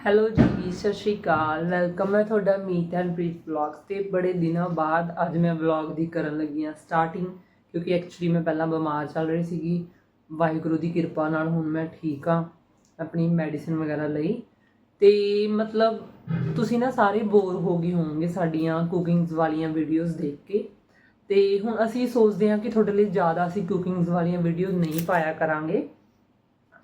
Hello ਜੀ ਸਤਿ ਸ਼੍ਰੀ ਅਕਾਲ। Welcome ਹੈ ਤੁਹਾਡਾ ਮੀਤ ਐਂਡ ਪ੍ਰੀਤ ਵਲੌਗਸ ਤੇ ਬੜੇ ਦਿਨਾਂ ਬਾਅਦ ਅੱਜ ਮੈਂ ਵਲੌਗ ਦੀ ਕਰਨ ਲੱਗੀ ਹਾਂ ਸਟਾਰਟਿੰਗ ਕਿਉਂਕਿ ਐਕਚੁਅਲੀ ਮੈਂ ਪਹਿਲਾਂ ਬਿਮਾਰ ਚੱਲ ਰਹੀ ਸੀਗੀ। ਵਾਹਿਗੁਰੂ ਦੀ ਕਿਰਪਾ ਨਾਲ ਹੁਣ ਮੈਂ ਠੀਕ ਹਾਂ ਆਪਣੀ ਮੈਡੀਸਿਨ ਵਗੈਰਾ ਲਈ। ਤੇ ਮਤਲਬ ਤੁਸੀਂ ਨਾ ਸਾਰੇ ਬੋਰ ਹੋ ਗਏ ਹੋਵੋਗੇ ਸਾਡੀਆਂ ਕੁਕਿੰਗਸ ਵਾਲੀਆਂ ਵੀਡੀਓਜ਼ ਦੇਖ ਕੇ। ਤੇ ਹੁਣ ਅਸੀਂ ਸੋਚਦੇ ਹਾਂ ਕਿ ਤੁਹਾਡੇ ਲਈ ਜ਼ਿਆਦਾ ਅਸੀਂ ਕੁਕਿੰਗਸ ਵਾਲੀਆਂ ਵੀਡੀਓਜ਼ ਨਹੀਂ ਪਾਇਆ ਕਰਾਂਗੇ।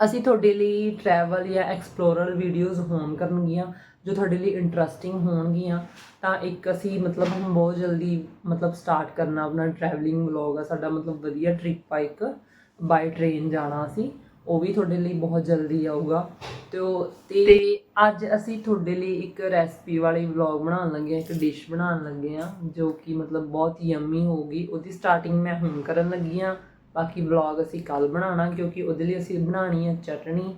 ਅਸੀਂ ਤੁਹਾਡੇ ਲਈ ਟਰੈਵਲ ਜਾਂ ਐਕਸਪਲੋਰਰ ਵੀਡੀਓਜ਼ ਹੋਣ ਕਰਨਗੀਆਂ ਜੋ ਤੁਹਾਡੇ ਲਈ ਇੰਟਰਸਟਿੰਗ ਹੋਣਗੀਆਂ ਤਾਂ ਇੱਕ ਅਸੀਂ ਮਤਲਬ ਹੁਣ ਬਹੁਤ ਜਲਦੀ ਮਤਲਬ ਸਟਾਰਟ ਕਰਨਾ ਆਪਣਾ ਟਰੈਵਲਿੰਗ ਵਲੌਗ ਆ ਸਾਡਾ ਮਤਲਬ ਵਧੀਆ ਟ੍ਰਿਪ ਆ ਇੱਕ ਬਾਈ ਟ੍ਰੇਨ ਜਾਣਾ ਅਸੀਂ ਉਹ ਵੀ ਤੁਹਾਡੇ ਲਈ ਬਹੁਤ ਜਲਦੀ ਆਊਗਾ। ਤੇ ਉਹ ਤੇ ਅੱਜ ਅਸੀਂ ਤੁਹਾਡੇ ਲਈ ਇੱਕ ਰੈਸਪੀ ਵਾਲੀ ਵਲੌਗ ਬਣਾਉਣ ਲੱਗੇ ਹਾਂ ਇੱਕ ਡਿਸ਼ ਬਣਾਉਣ ਲੱਗੇ ਹਾਂ ਜੋ ਕਿ ਮਤਲਬ ਬਹੁਤ ਯੰਮੀ ਹੋਊਗੀ ਉਹਦੀ ਸਟਾਰਟਿੰਗ ਮੈਂ ਹੁਣ ਕਰਨ ਲੱਗੀ ਹਾਂ। ਬਾਕੀ ਵਲੌਗ ਅਸੀਂ ਕੱਲ ਬਣਾਉਣਾ ਕਿਉਂਕਿ ਉਹਦੇ ਲਈ ਅਸੀਂ ਬਣਾਉਣੀ ਹੈ ਚਟਣੀ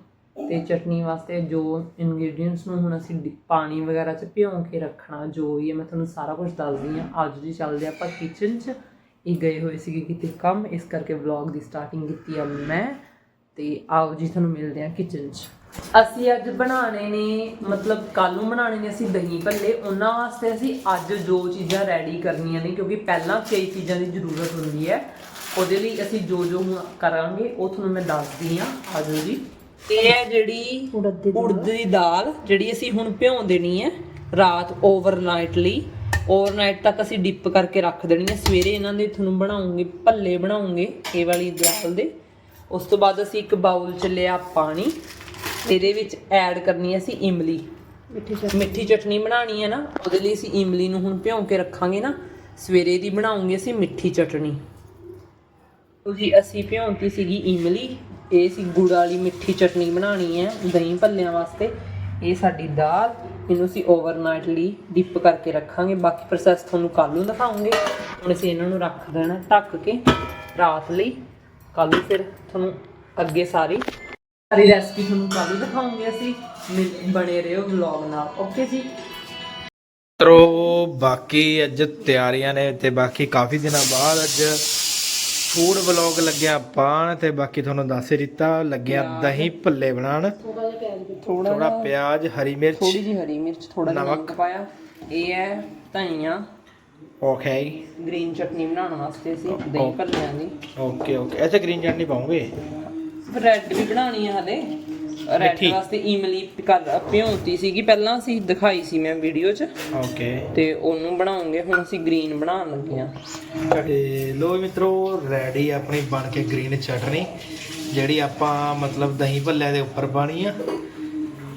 ਤੇ ਚਟਨੀ ਵਾਸਤੇ ਜੋ ਇਨਗਰੀਡੀਅੰਟਸ ਨੂੰ ਹੁਣ ਅਸੀਂ ਡਿ- ਪਾਣੀ ਵਗੈਰਾ ਚ ਭਿਓ ਕੇ ਰੱਖਣਾ, ਜੋ ਵੀ ਹੈ ਮੈਂ ਤੁਹਾਨੂੰ ਸਾਰਾ ਕੁਝ ਦੱਸਦੀ ਹਾਂ ਅੱਜ ਜੀ ਚੱਲਦੇ ਆਪਾਂ ਕਿਚਨ 'ਚ। ਇਹ ਗਏ ਹੋਏ ਸੀਗੇ ਕਿਤੇ ਕੰਮ, ਇਸ ਕਰਕੇ ਵਲੌਗ ਦੀ ਸਟਾਰਟਿੰਗ ਕੀਤੀ ਆ ਮੈਂ। ਤੇ ਆਓ ਜੀ, ਤੁਹਾਨੂੰ ਮਿਲਦੇ ਆ ਕਿਚਨ 'ਚ। ਅਸੀਂ ਅੱਜ ਬਣਾਣੇ ਨੇ, ਮਤਲਬ ਕੱਲ ਨੂੰ ਬਣਾਣੇ ਨੇ ਅਸੀਂ ਦਹੀਂ ਭੱਲੇ। ਉਹਨਾਂ ਵਾਸਤੇ ਅਸੀਂ ਅੱਜ ਜੋ ਚੀਜ਼ਾਂ ਰੈਡੀ ਕਰਨੀਆਂ ਨੇ, ਕਿਉਂਕਿ ਪਹਿਲਾਂ ਕਈ ਚੀਜ਼ਾਂ ਦੀ ਜ਼ਰੂਰਤ ਹੁੰਦੀ ਹੈ। ਉਹਦੇ ਲਈ ਅਸੀਂ ਜੋ ਜੋ ਹੁਣ ਕਰਾਂਗੇ ਉਹ ਤੁਹਾਨੂੰ ਮੈਂ ਦੱਸਦੀ ਆ ਆਜੋ ਜੀ। ਇਹ ਹੈ ਜਿਹੜੀ ਉੜਦ ਦੀ ਦਾਲ। ਜਿਹੜੀ ਅਸੀਂ ਹੁਣ ਭਿਉਂ ਦੇਣੀ ਹੈ ਰਾਤ ਓਵਰਨਾਈਟ ਲਈ। ਓਵਰਨਾਈਟ ਤੱਕ ਅਸੀਂ ਡਿਪ ਕਰਕੇ ਰੱਖ ਦੇਣੀ ਹੈ। ਸਵੇਰੇ ਇਹਨਾਂ ਦੇ ਤੁਹਾਨੂੰ ਬਣਾਉਂਗੇ ਭੱਲੇ ਬਣਾਉਂਗੇ ਇਹ ਵਾਲੀ ਦਾਲ ਦੇ। ਉਸ ਤੋਂ ਬਾਅਦ ਅਸੀਂ ਇੱਕ ਬਾਉਲ ਚ ਲਿਆ ਪਾਣੀ ਇਹਦੇ ਵਿੱਚ ਐਡ ਕਰਨੀ ਹੈ ਅਸੀਂ ਇਮਲੀ। ਮਿੱਠੀ ਚਟਨੀ। ਬਣਾਣੀ ਹੈ ਨਾ ਉਹਦੇ ਲਈ ਅਸੀਂ ਇਮਲੀ ਨੂੰ ਹੁਣ ਭਿਉਂ ਕੇ ਰੱਖਾਂਗੇ ਨਾ। ਸਵੇਰੇ ਦੀ ਬਣਾਉਂਗੇ ਅਸੀਂ ਮਿੱਠੀ ਚਟਨੀ। ਤੁਸੀਂ, ਅਸੀਂ ਭਿਉਂਤੀ ਸੀਗੀ ਇਮਲੀ, ਇਹ ਸੀ ਗੁੜ ਵਾਲੀ ਮਿੱਠੀ ਚਟਨੀ ਬਣਾਣੀ ਹੈ ਦਹੀਂ ਭੱਲਿਆਂ ਵਾਸਤੇ। ਇਹ ਸਾਡੀ ਦਾਲ, ਇਹਨੂੰ ਅਸੀਂ ਓਵਰਨਾਈਟ ਲਈ ਡਿਪ ਕਰਕੇ ਰੱਖਾਂਗੇ। ਬਾਕੀ ਪ੍ਰੋਸੈਸ ਤੁਹਾਨੂੰ ਕੱਲ ਨੂੰ ਦਿਖਾਉਂਗੇ। ਹੁਣ ਅਸੀਂ ਇਹਨਾਂ ਨੂੰ ਰੱਖ ਦੇਣਾ ਢੱਕ ਕੇ ਰਾਤ ਲਈ। ਕੱਲ ਨੂੰ ਫਿਰ ਤੁਹਾਨੂੰ ਅੱਗੇ ਸਾਰੀ ਸਾਰੀ ਰੈਸਪੀ ਤੁਹਾਨੂੰ ਕੱਲ ਨੂੰ ਦਿਖਾਉਂਗੇ ਅਸੀਂ। ਮਿਲ- ਬਣੇ ਰਹੋ ਵਲੌਗ ਨਾਲ। ਓਕੇ ਜੀ? ਮਿੱਤਰੋ, ਬਾਕੀ ਅੱਜ ਤਿਆਰੀਆਂ ਨੇ ਤੇ ਬਾਕੀ ਕਾਫੀ ਦਿਨਾਂ ਬਾਅਦ ਅੱਜ ਫੂਡ ਵਲੌਗ ਲੱਗਿਆ ਪਾਣ ਤੇ ਬਾਕੀ ਤੁਹਾਨੂੰ ਦੱਸ ਹੀ ਦਿੱਤਾ ਲੱਗਿਆ ਦਹੀਂ ਭੱਲੇ ਬਣਾਉਣ। ਥੋੜਾ ਥੋੜਾ ਪਿਆਜ਼ ਹਰੀ ਮਿਰਚ। ਥੋੜੀ ਜਿਹੀ ਹਰੀ ਮਿਰਚ ਥੋੜਾ ਜਿਹਾ ਨਮਕ। ਨਮਕ ਪਾਇਆ। ਇਹ ਹੈ ਧਨੀਆ। ਓਕੇ ਗ੍ਰੀਨ ਚਟਨੀ ਬਣਾਉਣ ਵਾਸਤੇ ਸੀ ਦਹੀਂ ਭੱਲਿਆਂ ਦੀ। Okay okay. ਐਸੇ ਗ੍ਰੀਨ ਚਟਨੀ ਪਾਉਂਗੇ? ਰੈੱਡ ਵੀ ਬਣਾਉਣੀ ਹੈ ਹਲੇ। ਰੈੱਡ ਮਿੱਠੀ। ਵਾਸਤੇ ਇਮਲੀ ਕਰ ਭਿਉਂਤੀ ਸੀਗੀ। ਪਹਿਲਾਂ ਅਸੀਂ ਦਿਖਾਈ ਸੀ ਮੈਂ ਵੀਡੀਓ 'ਚ। ਓਕੇ ਤੇ ਉਹਨੂੰ ਬਣਾਉਂਗੇ। ਹੁਣ ਅਸੀਂ ਗ੍ਰੀਨ ਬਣਾਉਣ ਲੱਗੇ ਆ ਤੇ ਲੋ ਮਿੱਤਰੋ ਰੈਡੀ ਆਪਣੀ ਬਣ ਕੇ ਗ੍ਰੀਨ ਚਟਨੀ ਜਿਹੜੀ ਆਪਾਂ ਮਤਲਬ ਦਹੀਂ ਭੱਲਿਆਂ ਦੇ ਉੱਪਰ ਪਾਣੀ ਆ।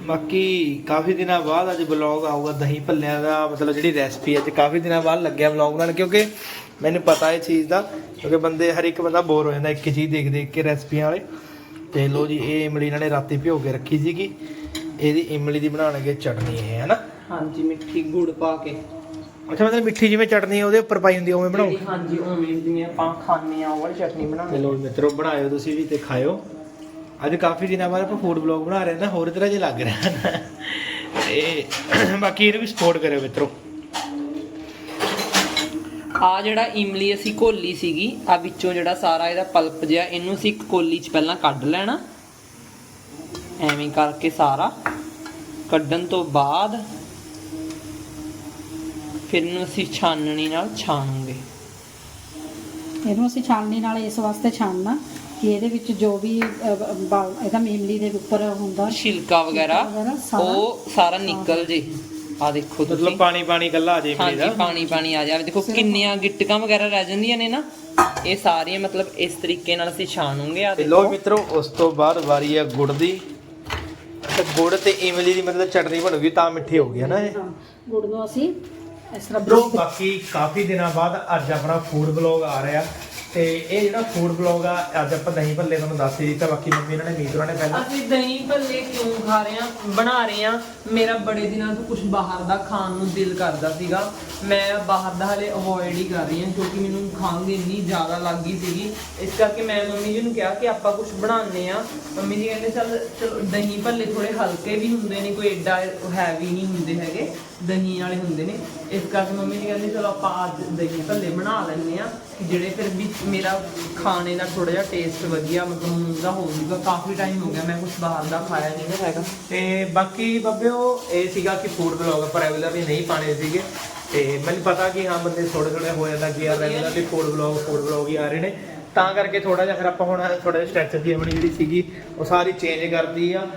ਬਾਕੀ ਕਾਫੀ ਦਿਨਾਂ ਬਾਅਦ ਅੱਜ ਵਲੌਗ ਆਊਗਾ ਦਹੀਂ ਭੱਲਿਆਂ ਦਾ ਮਤਲਬ ਜਿਹੜੀ ਰੈਸਪੀ ਅੱਜ ਕਾਫੀ ਦਿਨਾਂ ਬਾਅਦ ਲੱਗਿਆ ਵਲੌਗ ਬਣਾਉਣ ਕਿਉਂਕਿ ਮੈਨੂੰ ਪਤਾ ਇਹ ਚੀਜ਼ ਦਾ ਕਿਉਂਕਿ ਬੰਦੇ ਹਰ ਇੱਕ ਬੰਦਾ ਬੋਰ ਹੋ ਜਾਂਦਾ ਇੱਕ ਚੀਜ਼ ਦੇਖ ਦੇਖ ਕੇ ਰੈਸਪੀਆਂ ਵਾਲੇ। ਤੇ ਲੋ ਜੀ ਇਹ ਇਮਲੀ ਇਹਨਾਂ ਨੇ ਰਾਤੀ ਭਿਓ ਕੇ ਰੱਖੀ ਸੀਗੀ। ਇਹਦੀ ਇਮਲੀ ਦੀ ਬਣਾਉਣਗੇ ਚਟਨੀ ਇਹ ਹੈ ਨਾ ਹਾਂਜੀ ਮਿੱਠੀ ਗੁੜ ਪਾ ਕੇ। ਅੱਛਾ ਮਤਲਬ ਮਿੱਠੀ ਜਿਵੇਂ ਚਟਨੀ ਉਹਦੇ ਉੱਪਰ ਪਾਈ ਹੁੰਦੀ ਉਵੇਂ ਬਣਾਓ? ਜਿਹੜੀ ਹਾਂਜੀ ਉਵੇਂ ਜਿਵੇਂ ਆਪਾਂ ਖਾਂਦੇ ਆ ਉਹ ਵਾਲੀ ਚਟਨੀ ਬਣਾਉਣੀ ਚਲੋ ਮਿੱਤਰੋ ਬਣਾਇਓ ਤੁਸੀਂ ਵੀ ਤੇ ਖਾਇਓ। ਅੱਜ ਕਾਫੀ ਦਿਨਾਂ ਬਾਅਦ ਆਪਾਂ ਫੂਡ ਬਲੌਗ ਬਣਾ ਰਹੇ ਹਾਂ ਨਾ ਹੋਰ ਤਰ੍ਹਾਂ ਜਿਹਾ ਲੱਗ ਰਿਹਾ ਤੇ ਬਾਕੀ ਇਹਨੂੰ ਵੀ ਸਪੋਰਟ ਕਰਿਓ ਮਿੱਤਰੋ। ਆ ਜਿਹੜਾ ਇਮਲੀ ਅਸੀਂ ਘੋਲੀ ਸੀਗੀ ਆ ਵਿੱਚੋਂ ਜਿਹੜਾ ਸਾਰਾ ਇਹਦਾ ਪਲਪ ਜਿਹਾ ਇਹਨੂੰ ਅਸੀਂ ਇੱਕ ਕੋਲੀ 'ਚ ਪਹਿਲਾਂ ਕੱਢ ਲੈਣਾ। ਐਵੇਂ ਕਰਕੇ ਸਾਰਾ। ਕੱਢਣ ਤੋਂ ਬਾਅਦ ਫਿਰ ਇਹਨੂੰ ਅਸੀਂ ਛਾਨਣੀ ਨਾਲ ਛਾਣਾਂਗੇ। ਇਹਨੂੰ ਅਸੀਂ ਛਾਣਨੀ ਨਾਲ ਇਸ ਵਾਸਤੇ ਛਾਣਨਾ ਕਿ ਇਹਦੇ ਵਿੱਚ ਜੋ ਵੀ ਇਹਦਾ ਇਮਲੀ ਦੇ ਉੱਪਰ ਹੁੰਦਾ ਛਿਲਕਾ ਵਗੈਰਾ ਉਹ ਸਾਰਾ ਨਿਕਲ ਜੇ। ਆ ਦੇਖੋ ਮਤਲਬ ਤੁਸੀਂ। ਪਾਣੀ ਪਾਣੀ ਗੱਲਾ ਆ ਜੇ ਇਮਲੀ ਹਾਂਜੀ ਦਾ ਪਾਣੀ ਪਾਣੀ ਆ ਜਾਵੇ। ਦੇਖੋ ਕਿੰਨੀਆਂ ਗਿੱਟਕਾਂ ਵਗੈਰਾ ਰਹਿ ਜਾਂਦੀਆਂ ਨੇ ਨਾ। ਇਹ ਸਾਰੀਆਂ ਮਤਲਬ ਇਸ ਤਰੀਕੇ ਨਾਲ ਅਸੀਂ ਛਾਣੂਗੇ ਆ ਤੇ ਲੋ ਦੇਖੋ ਮਿੱਤਰੋ ਉਸ ਤੋਂ ਬਾਅਦ ਵਾਰੀ ਆ ਗੁੜ ਦੀ। ਤੇ ਗੁੜ ਤੇ ਇਮਲੀ ਦੀ ਮਤਲਬ ਚਟਨੀ ਬਣੂਗੀ ਤਾਂ ਮਿੱਠੀ ਹੋਊਗੀ ਹੈ ਨਾ ਇਹ? ਹਾਂ, ਗੁੜ ਨੂੰ ਅਸੀਂ ਇਸ ਤਰ੍ਹਾਂ ਬ్రో ਬਾਕੀ ਕਾਫੀ ਦਿਨਾਂ ਬਾਅਦ ਅੱਜ ਆਪਣਾ ਫੂਡ ਬਲੌਗ ਆ ਰਿਹਾ। ਤੇ ਇਹ ਜਿਹੜਾ ਫੂਡ ਬਲੌਗ ਆ, ਅੱਜ ਆਪਾਂ ਦਹੀਂ ਭੱਲੇ ਤੁਹਾਨੂੰ ਦੱਸ ਹੀ ਦਿੱਤਾ, ਬਾਕੀ ਮੰਮੀ ਇਹਨਾਂ ਨੇ ਮੀਤਰਾਂ ਨੇ ਪਹਿਲਾਂ। ਅਸੀਂ ਦਹੀਂ ਭੱਲੇ ਕਿਉਂ ਖਾ ਰਹੇ ਆ ਬਣਾ ਰਹੇ ਆ ਮੇਰਾ ਬੜੇ ਦਿਨਾਂ ਤੋਂ ਕੁਝ ਬਾਹਰ ਦਾ ਖਾਣ ਨੂੰ ਦਿਲ ਕਰਦਾ ਸੀਗਾ। ਮੈਂ ਬਾਹਰ ਦਾ ਹਲੇ ਅਵੋਇਡ ਹੀ ਕਰ ਰਹੀ ਹਾਂ, ਕਿਉਂਕਿ ਮੈਨੂੰ ਖੰਘ ਇੰਨੀ ਜ਼ਿਆਦਾ ਲੱਗ ਗਈ ਸੀਗੀ। ਇਸ ਕਰਕੇ ਮੈਂ ਮੰਮੀ ਜੀ ਨੂੰ ਕਿਹਾ ਕਿ ਆਪਾਂ ਕੁਝ ਬਣਾਉਂਦੇ ਆ ਮੰਮੀ ਜੀ ਕਹਿੰਦੇ, ਚੱਲ, ਚਲੋ ਦਹੀਂ ਭੱਲੇ ਥੋੜੇ ਹਲਕੇ ਵੀ ਹੁੰਦੇ ਨੇ, ਕੋਈ ਐਡਾ ਹੈਵੀ ਨਹੀਂ ਹੁੰਦੇ ਹੈਗੇ। ਦਹੀਂ ਵਾਲੇ ਹੁੰਦੇ ਨੇ। ਇਸ ਕਰਕੇ ਮੰਮੀ ਨੇ ਕਹਿੰਦੀ ਚਲੋ ਆਪਾਂ ਅੱਜ ਦਹੀਂ ਭੱਲੇ ਬਣਾ ਲੈਂਦੇ ਆ ਜਿਹੜੇ ਫਿਰ ਵੀ ਮੇਰਾ ਖਾਣੇ ਦਾ ਥੋੜਾ ਜਿਹਾ ਟੇਸਟ ਵਧੀਆ ਮਤਲਬ ਮੂੰਹ ਦਾ ਹੋ ਜਾਊਗਾ ਕਾਫੀ ਟਾਈਮ ਹੋ ਗਿਆ ਮੈਂ ਕੁਝ ਬਾਹਰ ਦਾ ਖਾਇਆ ਨਹੀਂ ਹੈਗਾ। ਤੇ ਬਾਕੀ ਬੱਬਿਓ ਇਹ ਸੀਗਾ ਕਿ ਫੂਡ ਬਲੌਗ ਪਰ ਰੈਗੂਲਰਲੀ ਨਹੀਂ ਪਾਣੇ ਸੀਗੇ। ਤੇ ਮੈਨੂੰ ਪਤਾ ਕਿ ਹਾਂ ਬੰਦੇ ਥੋੜੇ ਥੋੜੇ ਹੋ ਜਾਂਦਾ ਕਿ ਯਾਰ regularly food blog food blog ਹੀ ਆ ਰਹੇ ਨੇ। ਤਾਂ ਕਰਕੇ ਥੋੜਾ ਜਿਹਾ ਫਿਰ ਆਪਾਂ ਹੁਣ ਥੋੜਾ ਜਿਹਾ ਸਟ੍ਰੈਟਜੀ ਆਪਣੀ ਜਿਹੜੀ ਸੀਗੀ ਉਹ ਸਾਰੀ ਚੇਂਜ ਕਰਦੀ ਆ।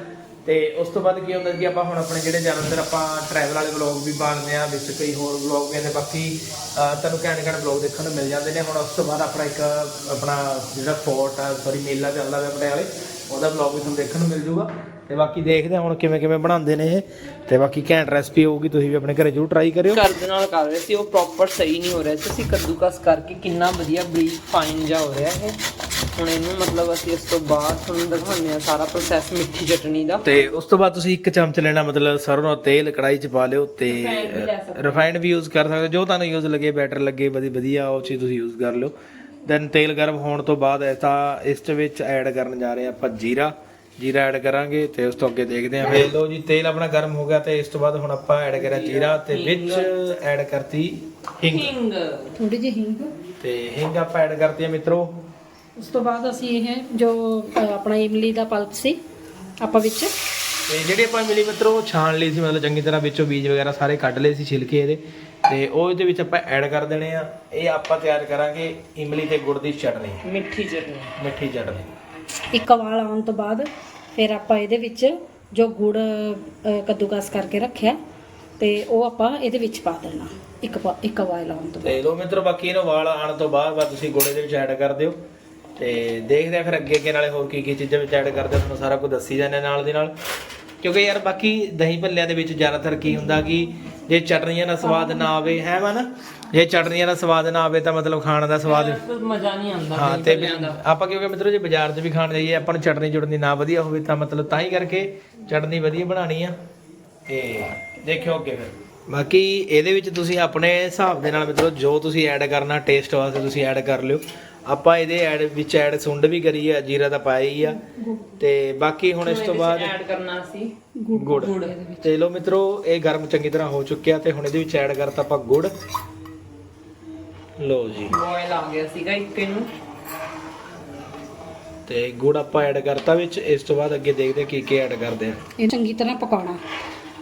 ਤੇ ਉਸ ਤੋਂ ਬਾਅਦ ਕੀ ਹੁੰਦਾ ਕਿ ਆਪਾਂ ਹੁਣ ਆਪਣੇ ਜਿਹੜੇ ਜ਼ਿਆਦਾਤਰ ਆਪਾਂ ਟਰੈਵਲ ਵਾਲੇ ਵਲੌਗ ਵੀ ਪਾਉਂਦੇ ਆ ਵਿੱਚ ਕਈ ਹੋਰ ਵਲੌਗ ਵੀ ਨੇ ਬਾਕੀ ਤੁਹਾਨੂੰ ਘੈਂਟ ਘੈਂਟ ਵਲੌਗ ਦੇਖਣ ਨੂੰ ਮਿਲ ਜਾਂਦੇ ਨੇ। ਹੁਣ ਉਸ ਤੋਂ ਬਾਅਦ ਆਪਣਾ ਇੱਕ, ਆਪਣਾ ਜਿਹੜਾ ਫੋਰਟ ਆ ਸੌਰੀ ਮੇਲਾ ਚੱਲਦਾ ਪਿਆ ਪਟਿਆਲੇ, ਉਹਦਾ ਵਲੌਗ ਵੀ ਤੁਹਾਨੂੰ ਦੇਖਣ ਨੂੰ ਮਿਲ ਜੂਗਾ। ਤੇ ਬਾਕੀ ਦੇਖਦੇ ਹਾਂ ਹੁਣ ਕਿਵੇਂ ਕਿਵੇਂ ਬਣਾਉਂਦੇ ਨੇ ਇਹ। ਤੇ ਬਾਕੀ ਘੈਂਟ ਰੈਸਪੀ ਹੋਊਗੀ ਤੁਸੀਂ ਵੀ ਆਪਣੇ ਘਰੇ ਜ਼ਰੂਰ ਟਰਾਈ ਕਰਿਓ। ਘਰ ਦੇ ਨਾਲ ਕਰ ਰਹੇ ਸੀ ਉਹ ਪ੍ਰੋਪਰ ਸਹੀ ਨਹੀਂ ਹੋ ਰਿਹਾ। ਸੀ ਅਸੀਂ ਕੱਦੂਕਸ ਕਰਕੇ ਕਿੰਨਾ ਵਧੀਆ ਬਰੀਕ ਫਾਈਨ ਜਾ ਹੋ ਰਿਹਾ ਇਹ। ਹੁਣ ਇਹਨੂੰ ਮਤਲਬ ਅਸੀਂ ਇਸ ਤੋਂ ਬਾਅਦ ਤੁਹਾਨੂੰ ਦਿਖਾਉਂਦੇ ਆ ਸਾਰਾ ਪ੍ਰੋਸੈਸ ਮਿੱਠੀ ਚਟਣੀ ਦਾ। ਤੇ ਉਸ ਤੋਂ ਬਾਅਦ ਤੁਸੀਂ ਇੱਕ ਚਮਚ ਲੈਣਾ ਮਤਲਬ ਸਰੋਂ ਦਾ ਤੇਲ ਕੜਾਈ 'ਚ ਪਾ ਲਿਓ ਤੇ ਰਿਫਾਈਨਡ ਵੀ ਯੂਜ਼ ਕਰ ਸਕਦੇ ਹੋ। ਜੋ ਤੁਹਾਨੂੰ ਯੂਜ਼ ਲੱਗੇ ਬੈਟਰ ਲੱਗੇ ਵਧੀ ਵਧੀਆ ਉਹ ਚੀਜ਼ ਤੁਸੀਂ ਯੂਜ਼ ਕਰ ਲਿਓ। ਦੈਨ ਤੇਲ ਗਰਮ ਹੋਣ ਤੋਂ ਬਾਅਦ ਐਸਾ ਇਸ ਦੇ ਵਿੱਚ ਐਡ ਕਰਨ ਜਾ ਰਹੇ ਹਾਂ ਆਪਾਂ ਜੀਰਾ। ਜੀਰਾ ਐਡ ਕਰਾਂਗੇ ਤੇ ਉਸ ਤੋਂ ਅੱਗੇ ਦੇਖਦੇ ਹਾਂ ਫੇਰ। ਲਓ ਜੀ ਤੇਲ ਆਪਣਾ ਗਰਮ ਹੋ ਗਿਆ ਤੇ ਇਸ ਤੋਂ ਬਾਅਦ ਹੁਣ ਆਪਾਂ ਐਡ ਕਰਿਆ ਜੀਰਾ ਤੇ ਵਿੱਚ ਐਡ ਕਰਤੀ ਹਿੰਗ। ਹਿੰਗ। ਥੋੜੀ ਜਿਹੀ ਹਿੰਗ। ਤੇ ਹਿੰਗ ਆਪਾਂ ਐਡ ਕਰਤੀ ਹੈ ਮਿੱਤਰੋ। ਉਸ ਤੋਂ ਬਾਅਦ ਅਸੀਂ ਇਹ ਜੋ ਆਪਣਾ ਇਮਲੀ ਦਾ ਪਲਪ ਸੀ ਆਪਾਂ ਵਿੱਚ ਤੇ ਜਿਹੜੇ ਆਪਾਂ ਮਿਲੀ ਮਿੱਤਰੋ ਛਾਣ ਲਈ ਸੀ ਮਤਲਬ ਚੰਗੀ ਤਰ੍ਹਾਂ ਵਿੱਚੋਂ ਬੀਜ ਵਗੈਰਾ ਸਾਰੇ ਕੱਢ ਲਏ ਸੀ ਛਿਲਕੇ ਇਹਦੇ। ਤੇ ਉਹ ਇਹਦੇ ਵਿੱਚ ਆਪਾਂ ਐਡ ਕਰ ਦੇਣੇ ਆ। ਇਹ ਆਪਾਂ ਤਿਆਰ ਕਰਾਂਗੇ ਇਮਲੀ ਤੇ ਗੁੜ ਦੀ ਚਟਨੀ। ਮਿੱਠੀ ਚਟਣੀ ਮਿੱਠੀ ਚਟਨੀ। ਇੱਕ ਵਾਲ ਆਉਣ ਤੋਂ ਬਾਅਦ ਫਿਰ ਆਪਾਂ ਇਹਦੇ ਵਿੱਚ ਜੋ ਗੁੜ ਕੱਦੂਕਸ ਕਰਕੇ ਰੱਖਿਆ ਤੇ ਉਹ ਆਪਾਂ ਇਹਦੇ ਵਿੱਚ ਪਾ ਦੇਣਾ ਇੱਕ ਇੱਕ ਵਾਲ ਆਉਣ ਤੋਂ ਤੇ ਲੋ ਮਿੱਤਰੋ ਬਾਕੀ ਇਹਨੂੰ ਵਾਲ ਆਣ ਤੋਂ ਬਾਅਦ ਬਾਅਦ ਤੁਸੀਂ ਗੁੜ ਦੇ ਵਿੱਚ ਐਡ ਕਰ ਦਿਓ ਤੇ ਦੇਖਦੇ ਆ ਫਿਰ ਅੱਗੇ ਅੱਗੇ ਨਾਲੇ ਹੋਰ ਕੀ ਕੀ ਚੀਜ਼ਾਂ ਵਿੱਚ ਐਡ ਕਰਦੇ ਤੁਹਾਨੂੰ ਸਾਰਾ ਕੁਝ ਦੱਸੀ ਜਾਂਦੇ ਨਾਲ ਦੀ ਨਾਲ। ਕਿਉਂਕਿ ਯਾਰ ਬਾਕੀ ਦਹੀਂ ਭੱਲਿਆਂ ਦੇ ਵਿੱਚ ਜ਼ਿਆਦਾਤਰ ਕੀ ਹੁੰਦਾ ਕਿ ਜੇ ਚਟਨੀਆਂ ਦਾ ਸਵਾਦ ਨਾ ਆਵੇ ਹੈ ਵਾ ਨਾ? ਜੇ ਚਟਨੀਆਂ ਦਾ ਸਵਾਦ ਨਾ ਆਵੇ ਤਾਂ ਮਤਲਬ ਖਾਣ ਦਾ ਸਵਾਦ ਮਜ਼ਾ ਨਹੀਂ ਆਉਂਦਾ ਹਾਂ ਤੇ। ਆਪਾਂ ਕਿਉਂਕਿ ਮਿੱਤਰੋ ਜੇ ਬਾਜ਼ਾਰ 'ਚ ਵੀ ਖਾਣ ਜਾਈਏ ਆਪਾਂ ਨੂੰ ਚਟਨੀ ਚੁਟਨੀ ਨਾ ਵਧੀਆ ਹੋਵੇ ਤਾਂ ਮਤਲਬ ਤਾਂ ਹੀ ਕਰਕੇ ਚਟਨੀ ਵਧੀਆ ਬਣਾਣੀ ਆ। ਤੇ ਦੇਖਿਓ ਅੱਗੇ ਫਿਰ। ਬਾਕੀ ਇਹਦੇ ਵਿੱਚ ਤੁਸੀਂ ਆਪਣੇ ਹਿਸਾਬ ਦੇ ਨਾਲ ਮਿੱਤਰੋ ਜੋ ਤੁਸੀਂ ਐਡ ਕਰਨਾ ਟੇਸਟ ਵਾਸਤੇ ਤੁਸੀਂ ਐਡ ਕਰ ਲਿਓ। ਆਪਾਂ ਇਹਦੇ ਐਡ ਵਿੱਚ ਐਡ ਸੁੰਡ ਵੀ ਕਰੀ ਆ ਜੀਰਾ ਤਾਂ ਪਾਇਆ ਹੀ ਆ। ਤੇ ਬਾਕੀ ਹੁਣ ਇਸ ਤੋਂ ਬਾਅਦ ਐਡ ਕਰਨਾ ਸੀ ਗੁੜ। ਤੇ ਲੋ ਮਿੱਤਰੋ ਇਹ ਗਰਮ ਚੰਗੀ ਤਰ੍ਹਾਂ ਹੋ ਚੁੱਕਿਆ ਤੇ ਹੁਣ ਇਹਦੇ ਵਿੱਚ ਐਡ ਕਰਤਾ ਆਪਾਂ ਗੁੜ। ਲੋ ਜੀ। ਬੋਇਲ ਆ ਗਿਆ ਸੀਗਾ ਇੱਕ ਇਹਨੂੰ। ਤੇ ਗੁੜ ਆਪਾਂ ਐਡ ਕਰਤਾ ਵਿੱਚ ਇਸ ਤੋਂ ਬਾਅਦ ਅੱਗੇ ਦੇਖਦੇ ਹਾਂ ਕੀ ਕੀ ਐਡ ਕਰਦੇ ਆ। ਇਹ ਚੰਗੀ ਤਰ੍ਹਾਂ ਪਕਾਉਣਾ।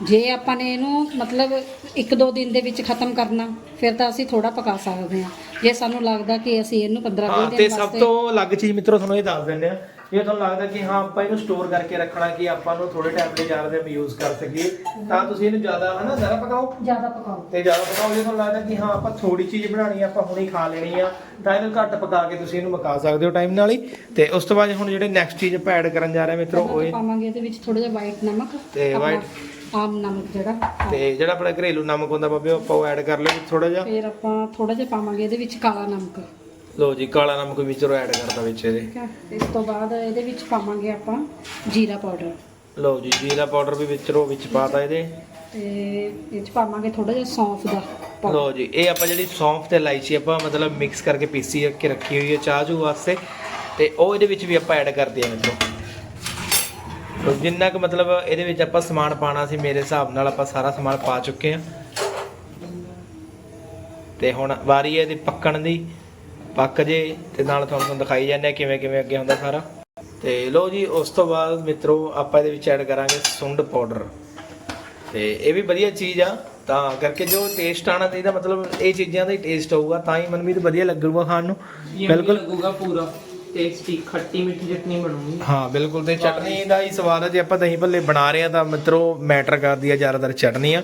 ਜੇ ਆਪਾਂ ਨੇ ਇਹਨੂੰ ਮਤਲਬ ਇੱਕ ਦੋ ਦਿਨ ਦੇ ਵਿੱਚ ਖਤਮ ਕਰਨਾ ਫਿਰ ਤਾਂ ਅਸੀਂ ਥੋੜਾ ਪਕਾ ਸਕਦੇ ਹਾਂ। ਜੇ ਸਾਨੂੰ ਲੱਗਦਾ ਕਿ ਅਸੀਂ ਇਹਨੂੰ 15 ਹਾਂ 20 ਤੇ ਦਿਨ ਸਭ ਵਾਸਤੇ ਤੋਂ ਅਲੱਗ ਚੀਜ਼ ਮਿੱਤਰੋ ਤੁਹਾਨੂੰ ਇਹ ਦੱਸ ਦਿੰਦੇ ਆ ਜੇ ਤੁਹਾਨੂੰ ਲੱਗਦਾ ਕਿ ਹਾਂ ਆਪਾਂ ਇਹਨੂੰ ਸਟੋਰ ਕਰਕੇ ਰੱਖਣਾ ਕਿ ਆਪਾਂ ਨੂੰ ਥੋੜੇ ਟਾਈਮ ਲਈ ਜ਼ਿਆਦਾ ਦਿਨ ਯੂਜ਼ ਕਰ ਸਕੀਏ। ਤਾਂ ਤੁਸੀਂ ਇਹਨੂੰ ਜ਼ਿਆਦਾ ਹਨਾ ਜ਼ਿਆਦਾ ਪਕਾਓ? ਜ਼ਿਆਦਾ ਪਕਾਓ। ਤੇ ਜ਼ਿਆਦਾ ਪਕਾਓ ਜੇ ਤੁਹਾਨੂੰ ਲੱਗਦਾ ਕਿ ਹਾਂ ਆਪਾਂ ਥੋੜੀ ਚੀਜ਼ ਬਣਾਣੀ ਆ ਆਪਾਂ ਹੁਣੇ ਖਾ ਲੈਣੀ ਆ ਤਾਂ ਇਹਨੂੰ ਘੱਟ ਪਕਾ ਕੇ ਤੁਸੀਂ ਇਹਨੂੰ ਮਕਾ ਸਕਦੇ ਹੋ ਟਾਈਮ ਨਾਲ ਹੀ। ਤੇ ਉਸ ਤੋਂ ਬਾਅਦ ਹੁਣ ਜਿਹੜੇ ਨੈਕਸਟ ਚੀਜ਼ ਆਪਾਂ ਐਡ ਕਰਨ ਜਾ ਰਹੇ ਹਾਂ ਮਿੱਤਰੋ ਉਹ ਇਹ ਪਾਵਾਂਗੇ ਇਹਦੇ ਵਿੱਚ ਥੋੜਾ ਜਿਹਾ ਵਾਈਟ ਨਮਕ ਤੇ white- ਆਮ ਨਮਕ ਜਿਹੜਾ। ਤੇ ਜਿਹੜਾ ਆਪਣਾ ਘਰੇਲੂ ਨਮਕ ਹੁੰਦਾ ਬਾਬੇ ਉਹ ਆਪਾਂ ਐਡ ਕਰ ਲਿਓ ਥੋੜਾ ਜਿਹਾ। ਫਿਰ ਆਪਾਂ ਥੋੜਾ ਜਿਹਾ ਪਾਵਾਂਗੇ ਇਹਦੇ ਵਿੱਚ ਕਾਲਾ ਨਮਕ। ਲਓ ਜੀ ਕਾਲਾ ਨਮਕ ਵੀ ਚਲੋ ਐਡ ਕਰਤਾ ਵਿੱਚ ਇਹਦੇ। ਠੀਕ ਇਸ ਤੋਂ ਬਾਅਦ ਇਹਦੇ ਵਿੱਚ ਪਾਵਾਂਗੇ ਆਪਾਂ ਜੀਰਾ ਪਾਊਡਰ। ਲਓ ਜੀ ਜੀਰਾ ਪਾਊਡਰ ਵੀ ਵਿੱਚ ਰੋ ਵਿੱਚ ਪਾਤਾ ਇਹਦੇ। ਤੇ ਇਹ ਚ ਪਾਵਾਂਗੇ ਥੋੜਾ ਜਿਹਾ ਸੌਂਫ ਦਾ। ਲਓ ਜੀ ਇਹ ਆਪਾਂ ਜਿਹੜੀ ਸੌਂਫ ਤੇ ਇਲਾਇਚੀ ਆਪਾਂ ਮਤਲਬ ਮਿਕਸ ਕਰਕੇ ਪੀਸੀ ਕੇ ਰੱਖੀ ਹੋਈ ਹੈ ਚਾਹ ਚੂ ਵਾਸਤੇ। ਤੇ ਉਹ ਇਹਦੇ ਵਿੱਚ ਵੀ ਆਪਾਂ ਐਡ ਕਰਦੇ ਹਾਂ ਮਿੱਤਰੋ। ਤੋ ਜਿੰਨਾ ਕੁ ਮਤਲਬ ਇਹਦੇ ਵਿੱਚ ਆਪਾਂ ਸਮਾਨ ਪਾਣਾ ਸੀ ਮੇਰੇ ਹਿਸਾਬ ਨਾਲ ਆਪਾਂ ਸਾਰਾ ਸਮਾਨ ਪਾ ਚੁੱਕੇ ਹਾਂ ਤੇ ਹੁਣ ਵਾਰੀ ਹੈ ਇਹਦੀ ਪੱਕਣ ਦੀ। ਪੱਕ ਜੇ ਤੇ ਨਾਲ ਤੁਹਾਨੂੰ ਦਿਖਾਈ ਜਾਂਦੇ ਆ ਕਿਵੇਂ ਕਿਵੇਂ ਅੱਗੇ ਹੁੰਦਾ ਸਾਰਾ। ਤੇ ਲਓ ਜੀ ਉਸ ਤੋਂ ਬਾਅਦ ਮਿੱਤਰੋ ਆਪਾਂ ਇਹਦੇ ਵਿੱਚ ਐਡ ਕਰਾਂਗੇ ਸੁੰਡ ਪਾਊਡਰ ਤੇ ਇਹ ਵੀ ਵਧੀਆ ਚੀਜ਼ ਆ ਤਾਂ ਕਰਕੇ ਜੋ ਟੇਸਟ ਆਣਾ ਚਾਹੀਦਾ ਮਤਲਬ ਇਹ ਚੀਜ਼ਾਂ ਦਾ ਹੀ ਟੇਸਟ ਆਊਗਾ ਤਾਂ ਹੀ ਮਨਮੀਤ ਵਧੀਆ ਲੱਗੂਗਾ ਖਾਣ ਨੂੰ। ਬਿਲਕੁਲ। ਲੱਗੂਗਾ ਪੂਰਾ ਟੇਸਟੀ ਖੱਟੀ ਮਿੱਠੀ ਚਟਨੀ ਬਣੂਗੀ। ਹਾਂ ਬਿਲਕੁਲ ਤੇ ਚਟਨੀ ਦਾ ਹੀ ਸਵਾਦ ਹੈ ਜੇ ਆਪਾਂ ਦਹੀਂ ਭੱਲੇ ਬਣਾ ਰਹੇ ਆ ਤਾਂ ਮਿੱਤਰੋ ਮੈਟਰ ਕਰਦੀ ਆ ਜ਼ਿਆਦਾਤਰ ਚਟਨੀ ਆ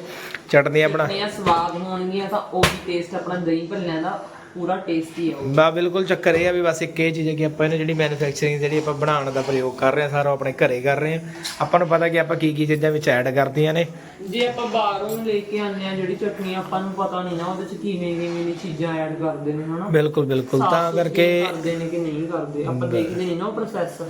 ਚਟਨੀ ਆਪਣਾ ਸਵਾਦ ਹੋਣਗੀਆਂ ਤਾਂ ਉਹ ਵੀ ਟੇਸਟ ਆਪਣਾ ਦਹੀਂ ਭੱਲਿਆਂ ਦਾ ਪੂਰਾ ਟੇਸਟੀ ਆਊਗਾ ਬਾ ਬਿਲਕੁਲ ਚੱਕਰ ਇਹ ਆ ਵੀ ਬਸ ਇੱਕ ਇਹ ਚੀਜ਼ ਹੈ ਕਿ ਆਪਾਂ ਇਹਨੂੰ ਜਿਹੜੀ ਮੈਨੂਫੈਕਚਰਿੰਗ ਜਿਹੜੀ ਆਪਾਂ ਬਣਾਉਣ ਦਾ ਪ੍ਰਯੋਗ ਕਰ ਰਹੇ ਆ ਸਾਰਾ ਆਪਣੇ ਘਰੇ ਕਰ ਰਹੇ ਆ ਆਪਾਂ ਨੂੰ ਪਤਾ ਕਿ ਆਪਾਂ ਕੀ ਕੀ ਚੀਜ਼ਾਂ ਵਿੱਚ ਐਡ ਕਰਦੀਆਂ ਨੇ। ਜੇ ਆਪਾਂ ਬਾਹਰੋਂ ਲੈ ਕੇ ਆਉਂਦੇ ਆ ਜਿਹੜੀ ਚਟਨੀ ਆਪਾਂ ਨੂੰ ਪਤਾ ਨਹੀਂ ਨਾ ਉਹਦੇ ਚ ਕਿਵੇਂ ਕਿਵੇਂ ਦੀ ਚੀਜ਼ਾਂ ਐਡ ਕਰਦੇ ਨੇ ਹਨਾ? ਬਿਲਕੁਲ ਬਿਲਕੁਲ। ਤਾਂ ਕਰਕੇ ਕਰਦੇ ਨੇ ਕਿ ਨਹੀਂ ਕਰਦੇ? ਆਪਾਂ ਦੇਖਦੇ ਨਹੀਂ ਨਾ ਉਹ ਪ੍ਰੋਸੈਸ।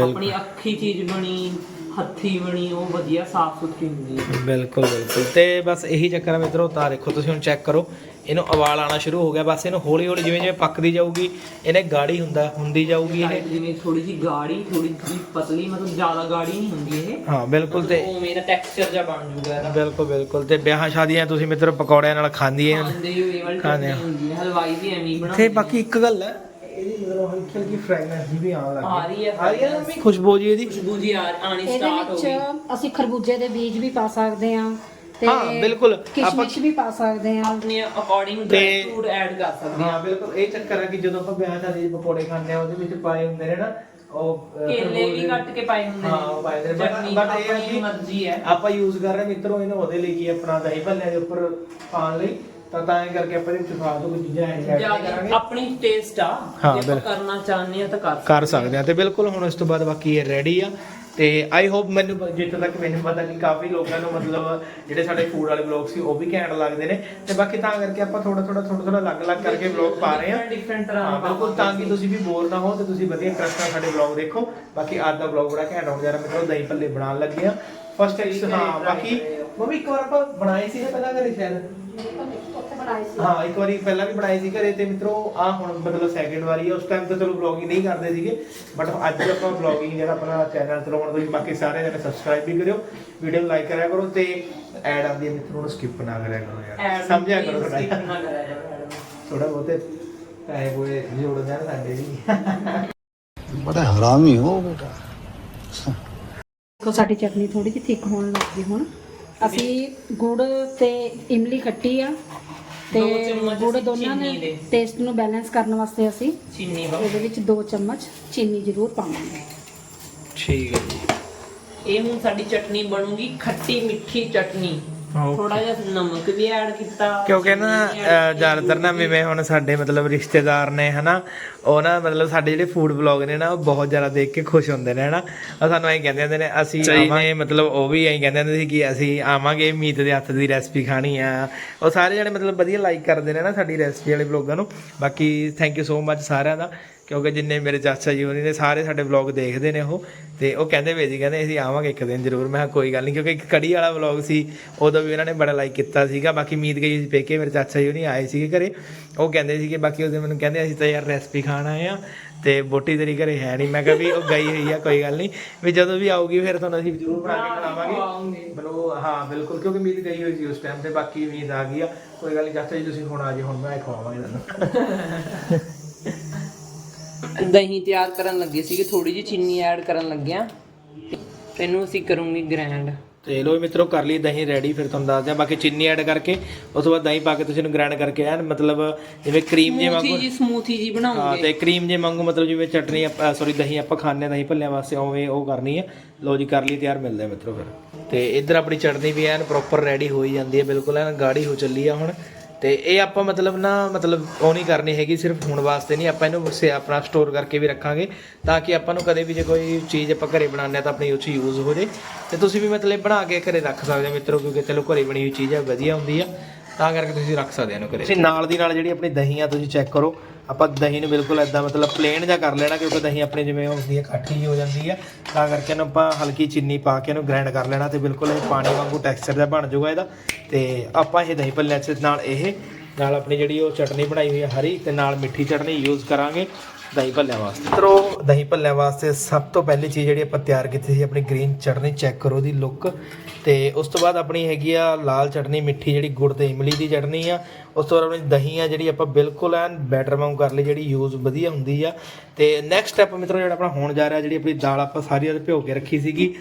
ਆਪਣੀ ਅੱਖੀ ਚੀਜ਼ ਬਣੀ ਹੱਥੀ ਬਣੀ ਉਹ ਵਧੀਆ ਸਾਫ਼ ਸੁਥਰੀ ਹੁੰਦੀ ਹੈ। ਬਿਲਕੁਲ ਬਿਲਕੁਲ। ਤੇ ਬਸ ਇਹੀ ਚੱਕਰ ਹੈ ਮਿੱਤਰੋ ਤਾਂ ਦੇਖੋ ਤੁਸੀਂ ਹੁਣ ਚੈੱਕ ਕਰੋ। ਇਹਨੂੰ ਉਬਾਲ ਆਣਾ ਸ਼ੁਰੂ ਹੋ ਗਿਆ ਬਸ ਇਹਨੂੰ ਹੌਲੀ ਹੌਲੀ ਜਿਵੇਂ ਜਿਵੇਂ ਪੱਕਦੀ ਜਾਊਗੀ ਇਹਨੇ ਗਾੜੀ ਹੁੰਦਾ ਹੁੰਦੀ ਜਾਊਗੀ ਇਹ। ਜਿਵੇਂ ਥੋੜੀ ਜੀ ਗਾੜੀ ਥੋੜੀ ਜੀ ਪਤਲੀ ਮਤਲਬ ਜ਼ਿਆਦਾ ਗਾੜੀ ਨਹੀਂ ਹੁੰਦੀ ਇਹ। ਹਾਂ ਬਿਲਕੁਲ ਤੇ ਉਹ ਮੇਰਾ ਟੈਕਸਚਰ ਜਿਹਾ ਬਣ ਜੂਗਾ ਇਹਦਾ। ਬਿਲਕੁਲ ਬਿਲਕੁਲ ਤੇ ਵਿਆਹਾਂ ਸ਼ਾਦੀਆਂ ਤੁਸੀਂ ਮਿੱਤਰ ਪਕੌੜਿਆਂ ਨਾਲ ਖਾਂਦੀ ਹੈ ਖਾਂਦੇ ਹੀ ਇਹ ਵਾਲੀ ਖਾਂਦੇ ਚਟਨੀ ਆ। ਹੁੰਦੀ ਹੈ ਹਲਵਾਈ ਵੀ ਐਵੇਂ ਹੀ ਤੇ ਬਣਾਉਂਦੇ ਬਾਕੀ ਇੱਕ ਗੱਲ ਹੈ ਇਹਦੀ ਮਤਲਬ ਹਲਕੀ ਹਲਕੀ ਫ੍ਰੈਗਨੈਂਸ ਵੀ ਆਉਣ ਲੱਗ ਆ ਰਹੀ ਹੈ ਆ ਰਹੀ ਹੈ ਮੰਮੀ ਖੁਸ਼ਬੂ ਜੀ ਇਹਦੀ। ਖੁਸ਼ਬੂ ਜੀ ਆ ਆਣੀ ਸਟਾਰਟ ਹੋ ਵਿੱਚ ਗਈ। ਅਸੀਂ ਖਰਬੂਜੇ ਦੇ ਬੀਜ ਵੀ ਪਾ ਸਕਦੇ ਹਾਂ। ਹਾਂ, ਬਿਲਕੁਲ। ਕਿਸ਼ਮਿਸ਼ ਵੀ ਪਾ ਸਕਦੇ ਹਾਂ। ਆਪਣੇ ਅਕੋਰਡਿੰਗ ਤੇ- ਡਰਾਈ ਫਰੂਟ ਐਡ ਕਰ ਸਕਦੇ ਹਾਂ। ਹਾਂ ਬਿਲਕੁਲ। ਇਹ ਚੱਕਰ ਹੈ ਕਿ ਜਦੋਂ ਆਪਾਂ ਵਿਆਹ ਸ਼ਾਦੀ ਦੇ ਪਕੌੜੇ ਖਾਂਦੇ ਆ ਉਹਦੇ ਵਿੱਚ ਪਾਏ ਹੁੰਦੇ ਨੇ ਨਾ ਉਹ ਅਹ, ਕੇਲੇ ਵੀ ਕੱਟ ਕੇ ਪਾਏ ਹੁੰਦੇ ਹਾਂ, ਉਹ ਪਾਏ ਹੁੰਦੇ ਨੇ। But- ਚਟਨੀ but ਇਹ ਹੈ ਆਪਣੀ ਕਿ ਮਰਜ਼ੀ ਹੈ। ਆਪਾਂ ਯੂਜ਼ ਕਰ ਰਹੇ ਮਿੱਤਰੋ ਇਹਨੂੰ ਉਹਦੇ ਲਈ ਕੀ ਆਪਣਾ ਦਹੀਂ ਭੱਲਿਆਂ ਦੇ ਉੱਪਰ ਪਾਉਣ ਲਈ। ਤਾਂ ਤਾਂ ਇਹ ਕਰਕੇ ਆਪਾਂ ਇਹਦੇ ਵਿੱਚ ਖਾ ਦੋ ਕੋਈ ਚੀਜ਼ਾਂ ਐਡ ਜਾਂ ਕਰਾਂਗੇ। ਆਪਣੀ ਟੇਸਟ ਆ। ਹਾਂ, ਜੇ ਆਪਾਂ ਬਿਲਕੁਲ। ਕਰਨਾ ਚਾਹੁੰਦੇ ਆ ਤਾਂ ਕਰ ਕਰ ਸਕਦੇ ਆ ਤੇ ਬਿਲਕੁਲ ਹੁਣ ਇਸ ਤੋਂ ਬਾਅਦ ਬਾਕੀ ਇਹ ਰੈਡੀ ਆ। ਤੇ ਆਈ ਹੋਪ ਮੈਨੂੰ ਜਿੱਥੋਂ ਤੱਕ ਮੈਨੂੰ ਪਤਾ ਕਿ ਕਾਫੀ ਲੋਕਾਂ ਨੂੰ ਮਤਲਬ ਜਿਹੜੇ ਸਾਡੇ ਫੂਡ ਵਾਲੇ ਵਲੌਗ ਸੀ ਉਹ ਵੀ ਘੈਂਟ ਲੱਗਦੇ ਨੇ। ਤੇ ਬਾਕੀ ਤਾਂ ਕਰਕੇ ਆਪਾਂ ਥੋੜਾ ਥੋੜਾ ਥੋੜਾ ਥੋੜਾ ਅਲੱਗ-ਅਲੱਗ ਕਰਕੇ ਵਲੌਗ ਪਾ ਰਹੇ ਆ ਡਿਫਰੈਂਟ ਤਰ੍ਹਾਂ ਹਾਂ ਬਿਲਕੁਲ ਤਾਂ ਕਿ ਤੁਸੀਂ ਵੀ ਬੋਰ ਨਾ ਹੋ ਤੇ ਤੁਸੀਂ ਵਧੀਆ ਇੰਟਰਸਟ ਨਾਲ ਸਾਡੇ ਵਲੌਗ ਦੇਖੋ। ਬਾਕੀ ਅੱਜ ਦਾ ਵਲੌਗ ਬੜਾ ਘੈਂਟ ਹੋਣ ਜਾ ਰਿਹਾ ਮਿੱਤਰੋ ਦਹੀਂ ਭੱਲੇ ਬਣਾਉਣ ਲੱਗੇ ਆ। ਫਸਟ ਹਾਂ ਬਾਕੀ ਮੰਮੀ ਇੱਕ ਵਾਰ ਆਪਾਂ ਬਣਾਏ ਸੀ ਨਾ ਪਹਿਲਾਂ ਘਰੇ ਸ਼ਾਇਦ? ਬਣਾਏ ਸੀ। ਹਾਂ ਇੱਕ ਵਾਰੀ ਪਹਿਲਾਂ ਵੀ ਬਣਾਏ ਸੀ ਘਰੇ ਤੇ ਮਿੱਤਰੋ ਆ ਹੁਣ ਮਤਲਬ ਸੈਕਿੰਡ ਵਾਰੀ ਹੈ ਉਸ ਟਾਈਮ ਤੇ ਚਲੋ ਵਲੌਗਿੰਗ ਨਹੀਂ ਕਰਦੇ ਸੀਗੇ ਬਟ ਅੱਜ ਆਪਾਂ ਵਲੌਗਿੰਗ ਜਿਹੜਾ ਆਪਣਾ ਚੈਨਲ ਚਲਾਉਣ ਤੁਸੀਂ ਬਾਕੀ ਸਾਰੇ ਜਣੇ ਸਬਸਕ੍ਰਾਈਬ ਵੀ ਕਰਿਓ ਵੀਡੀਓ ਨੂੰ ਲਾਈਕ ਕਰਿਆ ਕਰੋ ਤੇ ਐਡ ਆਉਂਦੀ ਹੈ ਮਿੱਤਰੋ ਨੂੰ ਸਕਿਪ ਨਾ ਕਰਿਆ ਕਰੋ ਯਾਰ। ਸਮਝਿਆ ਕਰੋ skip ਥੋੜਾ ਬਹੁਤੇ ਪੈਸੇ ਕੋਲੇ ਜੋੜ ਦੇਣ ਸਾਡੇ ਵੀ। ਬੜਾ ਹਰਾਮੀ ਹੋ ਬੇਟਾ। ਦੇਖੋ ਸਾਡੀ ਚਟਨੀ ਥੋੜੀ ਜਿਹੀ ਥਿੱਕ ਹੋਣ ਲੱਗ ਹੁਣ। ਅਸੀਂ ਗੁੜ ਤੇ ਇਮਲੀ ਕੱਟੀ ਆ ਤੇ ਦੋ ਚਮਚ ਗੁੜ ਅਸੀਂ ਦੋਨਾਂ ਚੀਨੀ ਨੇ ਦੇ। ਟੇਸਟ ਨੂੰ ਬੈਲੈਂਸ ਕਰਨ ਵਾਸਤੇ ਅਸੀਂ ਚੀਨੀ ਵਾ ਇਹਦੇ ਵਿੱਚ 2 ਚਮਚ ਚੀਨੀ ਜ਼ਰੂਰ ਪਾਵਾਂਗੇ। ਠੀਕ ਹੈ ਜੀ। ਇਹ ਹੁਣ ਸਾਡੀ ਚਟਨੀ ਬਣੂਗੀ ਖੱਟੀ ਮਿੱਠੀ ਚਟਨੀ। ਥੋੜਾ ਜਿਹਾ ਨਮਕ ਵੀ ਐਡ ਕੀਤਾ ਕਿਉਂਕਿ ਨਾ ਅਹ, ਜ਼ਿਆਦਾਤਰ ਨਾ ਜਿਵੇਂ ਹੁਣ ਸਾਡੇ ਮਤਲਬ ਰਿਸ਼ਤੇਦਾਰ ਨੇ ਹਨਾ ਉਹ ਨਾ ਮਤਲਬ ਸਾਡੇ ਜਿਹੜੇ ਫੂਡ ਬਲੌਗ ਨੇ ਨਾ ਉਹ ਬਹੁਤ ਜ਼ਿਆਦਾ ਦੇਖ ਕੇ ਖੁਸ਼ ਹੁੰਦੇ ਨੇ ਹਨਾ। ਉਹ ਸਾਨੂੰ ਐਂ ਕਹਿੰਦੇ ਹੁੰਦੇ ਨੇ ਅਸੀਂ ਆਵਾਂਗੇ ਮਤਲਬ ਉਹ ਵੀ ਐਂ ਕਹਿੰਦੇ ਹੁੰਦੇ ਸੀ ਕਿ ਅਸੀਂ ਆਵਾਂਗੇ ਮੀਤ ਦੇ ਹੱਥ ਦੀ ਰੈਸਪੀ ਖਾਣੀ ਆ। ਉਹ ਸਾਰੇ ਜਣੇ ਮਤਲਬ ਵਧੀਆ ਲਾਈਕ ਕਰਦੇ ਨੇ ਨਾ ਸਾਡੀ ਰੈਸਪੀ ਵਾਲੇ ਬਲੌਗਾਂ ਨੂੰ। ਬਾਕੀ ਥੈਂਕ ਯੂ ਸੋ ਮੱਚ ਸਾਰਿਆਂ ਦਾ। ਕਿਉਂਕਿ ਜਿੰਨੇ ਮੇਰੇ ਚਾਚਾ ਜੀ ਹੋਣੀ ਨੇ, ਸਾਰੇ ਸਾਡੇ ਵਲੌਗ ਦੇਖਦੇ ਨੇ ਉਹ, ਤੇ ਉਹ ਕਹਿੰਦੇ ਵੇ ਜੀ, ਕਹਿੰਦੇ ਅਸੀਂ ਆਵਾਂਗੇ ਇੱਕ ਦਿਨ ਜ਼ਰੂਰ। ਮੈਂ ਕਿਹਾ, ਕੋਈ ਗੱਲ ਨਹੀਂ, ਕਿਉਂਕਿ ਇੱਕ ਕੜੀ ਵਾਲਾ ਵਲੌਗ ਸੀ, ਉਦੋਂ ਵੀ ਉਹਨਾਂ ਨੇ ਬੜਾ ਲਾਈਕ ਕੀਤਾ ਸੀਗਾ। ਬਾਕੀ ਉਮੀਦ ਗਈ ਸੀ ਪੇਕੇ ਮੇਰੇ ਚਾਚਾ ਜੀ ਹੋਣੀ ਆਏ ਸੀਗੇ ਘਰੇ। ਉਹ ਕਹਿੰਦੇ ਸੀਗੇ, ਬਾਕੀ ਉਹਦੇ ਮੈਨੂੰ ਕਹਿੰਦੇ, ਅਸੀਂ ਤਾਂ ਯਾਰ ਰੈਸਪੀ ਖਾਣ ਆਏ ਆ, ਤੇ ਬੋਟੀ ਤੇਰੀ ਘਰੇ ਹੈ ਨਹੀਂ। ਮੈਂ ਕਿਹਾ ਵੀ ਉਹ ਗਈ ਹੋਈ ਆ, ਕੋਈ ਗੱਲ ਨਹੀਂ। ਵੀ ਜਦੋਂ ਵੀ ਆਊਗੀ, ਫਿਰ ਤੁਹਾਨੂੰ ਅਸੀਂ ਜ਼ਰੂਰ ਬਣਾ ਕੇ ਖਿਲਾਵਾਂਗੇ। ਖਵਾਵਾਂਗੇ। ਬਲੋ, ਹਾਂ, ਬਿਲਕੁਲ, ਕਿਉਂਕਿ ਉਮੀਦ ਗਈ ਹੋਈ ਸੀ ਉਸ ਟਾਈਮ ਤੇ, ਬਾਕੀ ਉਮੀਦ ਆ ਗਈ ਆ। ਕੋਈ ਗੱਲ ਨਹੀਂ, ਚਾਚਾ ਜੀ, ਤੁਸੀਂ ਹੁਣ ਆ ਜੀ ਹੁਣ ਮੈਂ ਖਵਾਵਾਂਗੇ ਤੁਹਾਨੂੰ। ਦਹੀਂ ਤਿਆਰ ਕਰਨ ਲੱਗੇ ਸੀਗੇ ਥੋੜੀ ਜਿਹੀ ਚੀਨੀ ਐਡ ਕਰਨ ਲੱਗਿਆ ਤੈਨੂੰ ਅਸੀਂ ਕਰੂੰਗੀ ਗ੍ਰੈਂਡ ਤੇ ਲੋ ਮਿੱਤਰੋ ਕਰ ਲਈ ਦਹੀਂ ਰੈਡੀ ਫਿਰ ਤੁਹਾਨੂੰ ਦੱਸਦੇ ਆ। ਬਾਕੀ ਚੀਨੀ ਐਡ ਕਰਕੇ ਉਸ ਤੋਂ ਬਾਅਦ ਦਹੀਂ ਪਾ ਕੇ ਤੁਸੀਂ ਇਹਨੂੰ ਗ੍ਰਾਈਂਡ ਕਰਕੇ ਐਨ ਮਤਲਬ ਜਿਵੇਂ ਕਰੀਮ ਜੇ ਵਾਂਗੂ ਜੀ ਸਮੂਥੀ ਜੀ ਹਾਂ ਬਣਾਉਂਗੇ ਤੇ ਕਰੀਮ ਜੇ ਵਾਂਗੂ ਮਤਲਬ ਜਿਵੇਂ ਚਟਨੀ ਸੌਰੀ ਦਹੀਂ ਆਪਾਂ ਹਾਂ ਦਹੀਂ ਭੱਲਿਆਂ ਵਾਸਤੇ ਉਵੇਂ ਉਹ ਕਰਨੀ ਹੈ ਲੋ ਜੀ ਕਰ ਲਈ ਤਿਆਰ ਮਿਲਦੇ ਆ ਮਿੱਤਰੋ ਫਿਰ। ਤੇ ਇੱਧਰ ਆਪਣੀ ਚਟਨੀ ਵੀ ਐਨ ਪ੍ਰੋਪਰ ਰੈਡੀ ਹੋਈ ਜਾਂਦੀ ਹੈ ਬਿਲਕੁਲ ਐਨ ਗਾੜੀ ਹੋ ਚੱਲੀ ਆ ਹੁਣ। ਤੇ ਇਹ ਆਪਾਂ ਮਤਲਬ ਨਾ, ਮਤਲਬ ਉਹ ਨਹੀਂ ਕਰਨੀ ਹੈਗੀ, ਸਿਰਫ ਹੁਣ ਵਾਸਤੇ ਨਹੀਂ, ਆਪਾਂ ਇਹਨੂੰ ਸੇ ਆਪਣਾ ਸਟੋਰ ਕਰਕੇ ਵੀ ਰੱਖਾਂਗੇ, ਤਾਂ ਕਿ ਆਪਾਂ ਨੂੰ ਕਦੇ ਵੀ ਜੇ ਕੋਈ ਚੀਜ਼ ਆਪਾਂ ਘਰੇ ਬਣਾਉਂਦੇ ਆ ਤਾਂ ਆਪਣੀ ਉਹ 'ਚ ਯੂਜ਼ ਹੋ ਜੇ। ਤੇ ਤੁਸੀਂ ਵੀ ਮਤਲਬ ਬਣਾ ਕੇ ਘਰੇ ਰੱਖ ਸਕਦੇ ਹੋ ਮਿੱਤਰੋ, ਕਿਉਂਕਿ ਚਲੋ ਘਰੇ ਬਣੀ ਹੋਈ ਚੀਜ਼ ਆ, ਵਧੀਆ ਹੁੰਦੀ ਆ। ਤਾਂ ਕਰਕੇ ਤੁਸੀਂ ਰੱਖ ਸਕਦੇ ਇਹਨੂੰ ਘਰੇ। ਤੁਸੀਂ ਨਾਲ ਦੀ ਨਾਲ ਜਿਹੜੀ ਆਪਣੀ ਦਹੀਂ ਆ ਤੁਸੀਂ ਚੈੱਕ ਕਰੋ। ਆਪਾਂ ਦਹੀਂ ਨੂੰ ਬਿਲਕੁਲ ਐਦਾਂ ਮਤਲਬ ਪਲੇਨ ਜਿਹਾ ਕਰ ਲੈਣਾ ਕਿਉਂਕਿ ਦਹੀਂ ਆਪਣੀ ਜਿਵੇਂ ਹੁੰਦੀ ਹੈ ਖੱਟੀ ਹੀ ਹੋ ਜਾਂਦੀ ਹੈ। ਤਾਂ ਕਰਕੇ ਇਹਨੂੰ ਆਪਾਂ ਹਲਕੀ ਚੀਨੀ ਪਾ ਕੇ ਇਹਨੂੰ ਗ੍ਰਾਈਂਡ ਕਰ ਲੈਣਾ ਤੇ ਬਿਲਕੁਲ ਇਹ ਪਾਣੀ ਵਾਂਗੂ ਟੈਕਸਚਰ ਜਿਹਾ ਬਣ ਜਾਊਗਾ ਇਹਦਾ। ਤੇ ਆਪਾਂ ਇਹ ਦਹੀਂ ਭੱਲਿਆਂ 'ਚ ਨਾਲ ਇਹ, ਨਾਲ ਆਪਣੀ ਜਿਹੜੀ ਉਹ ਚਟਨੀ ਬਣਾਈ ਹੋਈ ਹੈ ਹਰੀ ਤੇ ਨਾਲ ਮਿੱਠੀ ਚਟਨੀ ਯੂਜ਼ ਕਰਾਂਗੇ। ਦਹੀਂ ਭੱਲਿਆਂ ਵਾਸਤੇ। ਤਰੋ ਦਹੀਂ ਭੱਲਿਆਂ ਵਾਸਤੇ ਸਭ ਤੋਂ ਪਹਿਲੀ ਚੀਜ਼ ਜਿਹੜੀ ਆਪਾਂ ਤਿਆਰ ਕੀਤੀ ਸੀ, ਆਪਣੀ ਗ੍ਰੀਨ ਚਟਨੀ ਚੈੱਕ ਕਰੋ ਉਹਦੀ ਲੁੱਕ ਤੇ ਉਸ ਤੋਂ ਬਾਅਦ ਆਪਣੀ ਹੈਗੀ ਆ ਲਾਲ ਚਟਨੀ, ਮਿੱਠੀ ਜਿਹੜੀ ਗੁੜ ਤੇ ਇਮਲੀ ਦੀ ਚਟਨੀ ਆ। ਉਸ ਤੋਂ ਬਾਅਦ ਆਪਣੀ ਦਹੀਂ ਆ ਜਿਹੜੀ ਆਪਾਂ ਬਿਲਕੁਲ ਐਨ ਬੈਟਰ ਵਾਂਗ ਕਰ ਲਈ, ਜਿਹੜੀ ਯੂਜ਼ ਵਧੀਆ ਹੁੰਦੀ ਆ। ਤੇ ਨੈਕਸਟ ਸਟੈਪ ਮਿੱਤਰੋ, ਜਿਹੜਾ ਆਪਣਾ ਹੋਣ ਜਾ ਰਿਹਾ, ਜਿਹੜੀ ਆਪਣੀ ਦਾਲ ਆਪਾਂ ਸਾਰੀ ਉਹਦੇ ਭਿਓ ਕੇ ਰੱਖੀ ਸੀਗੀ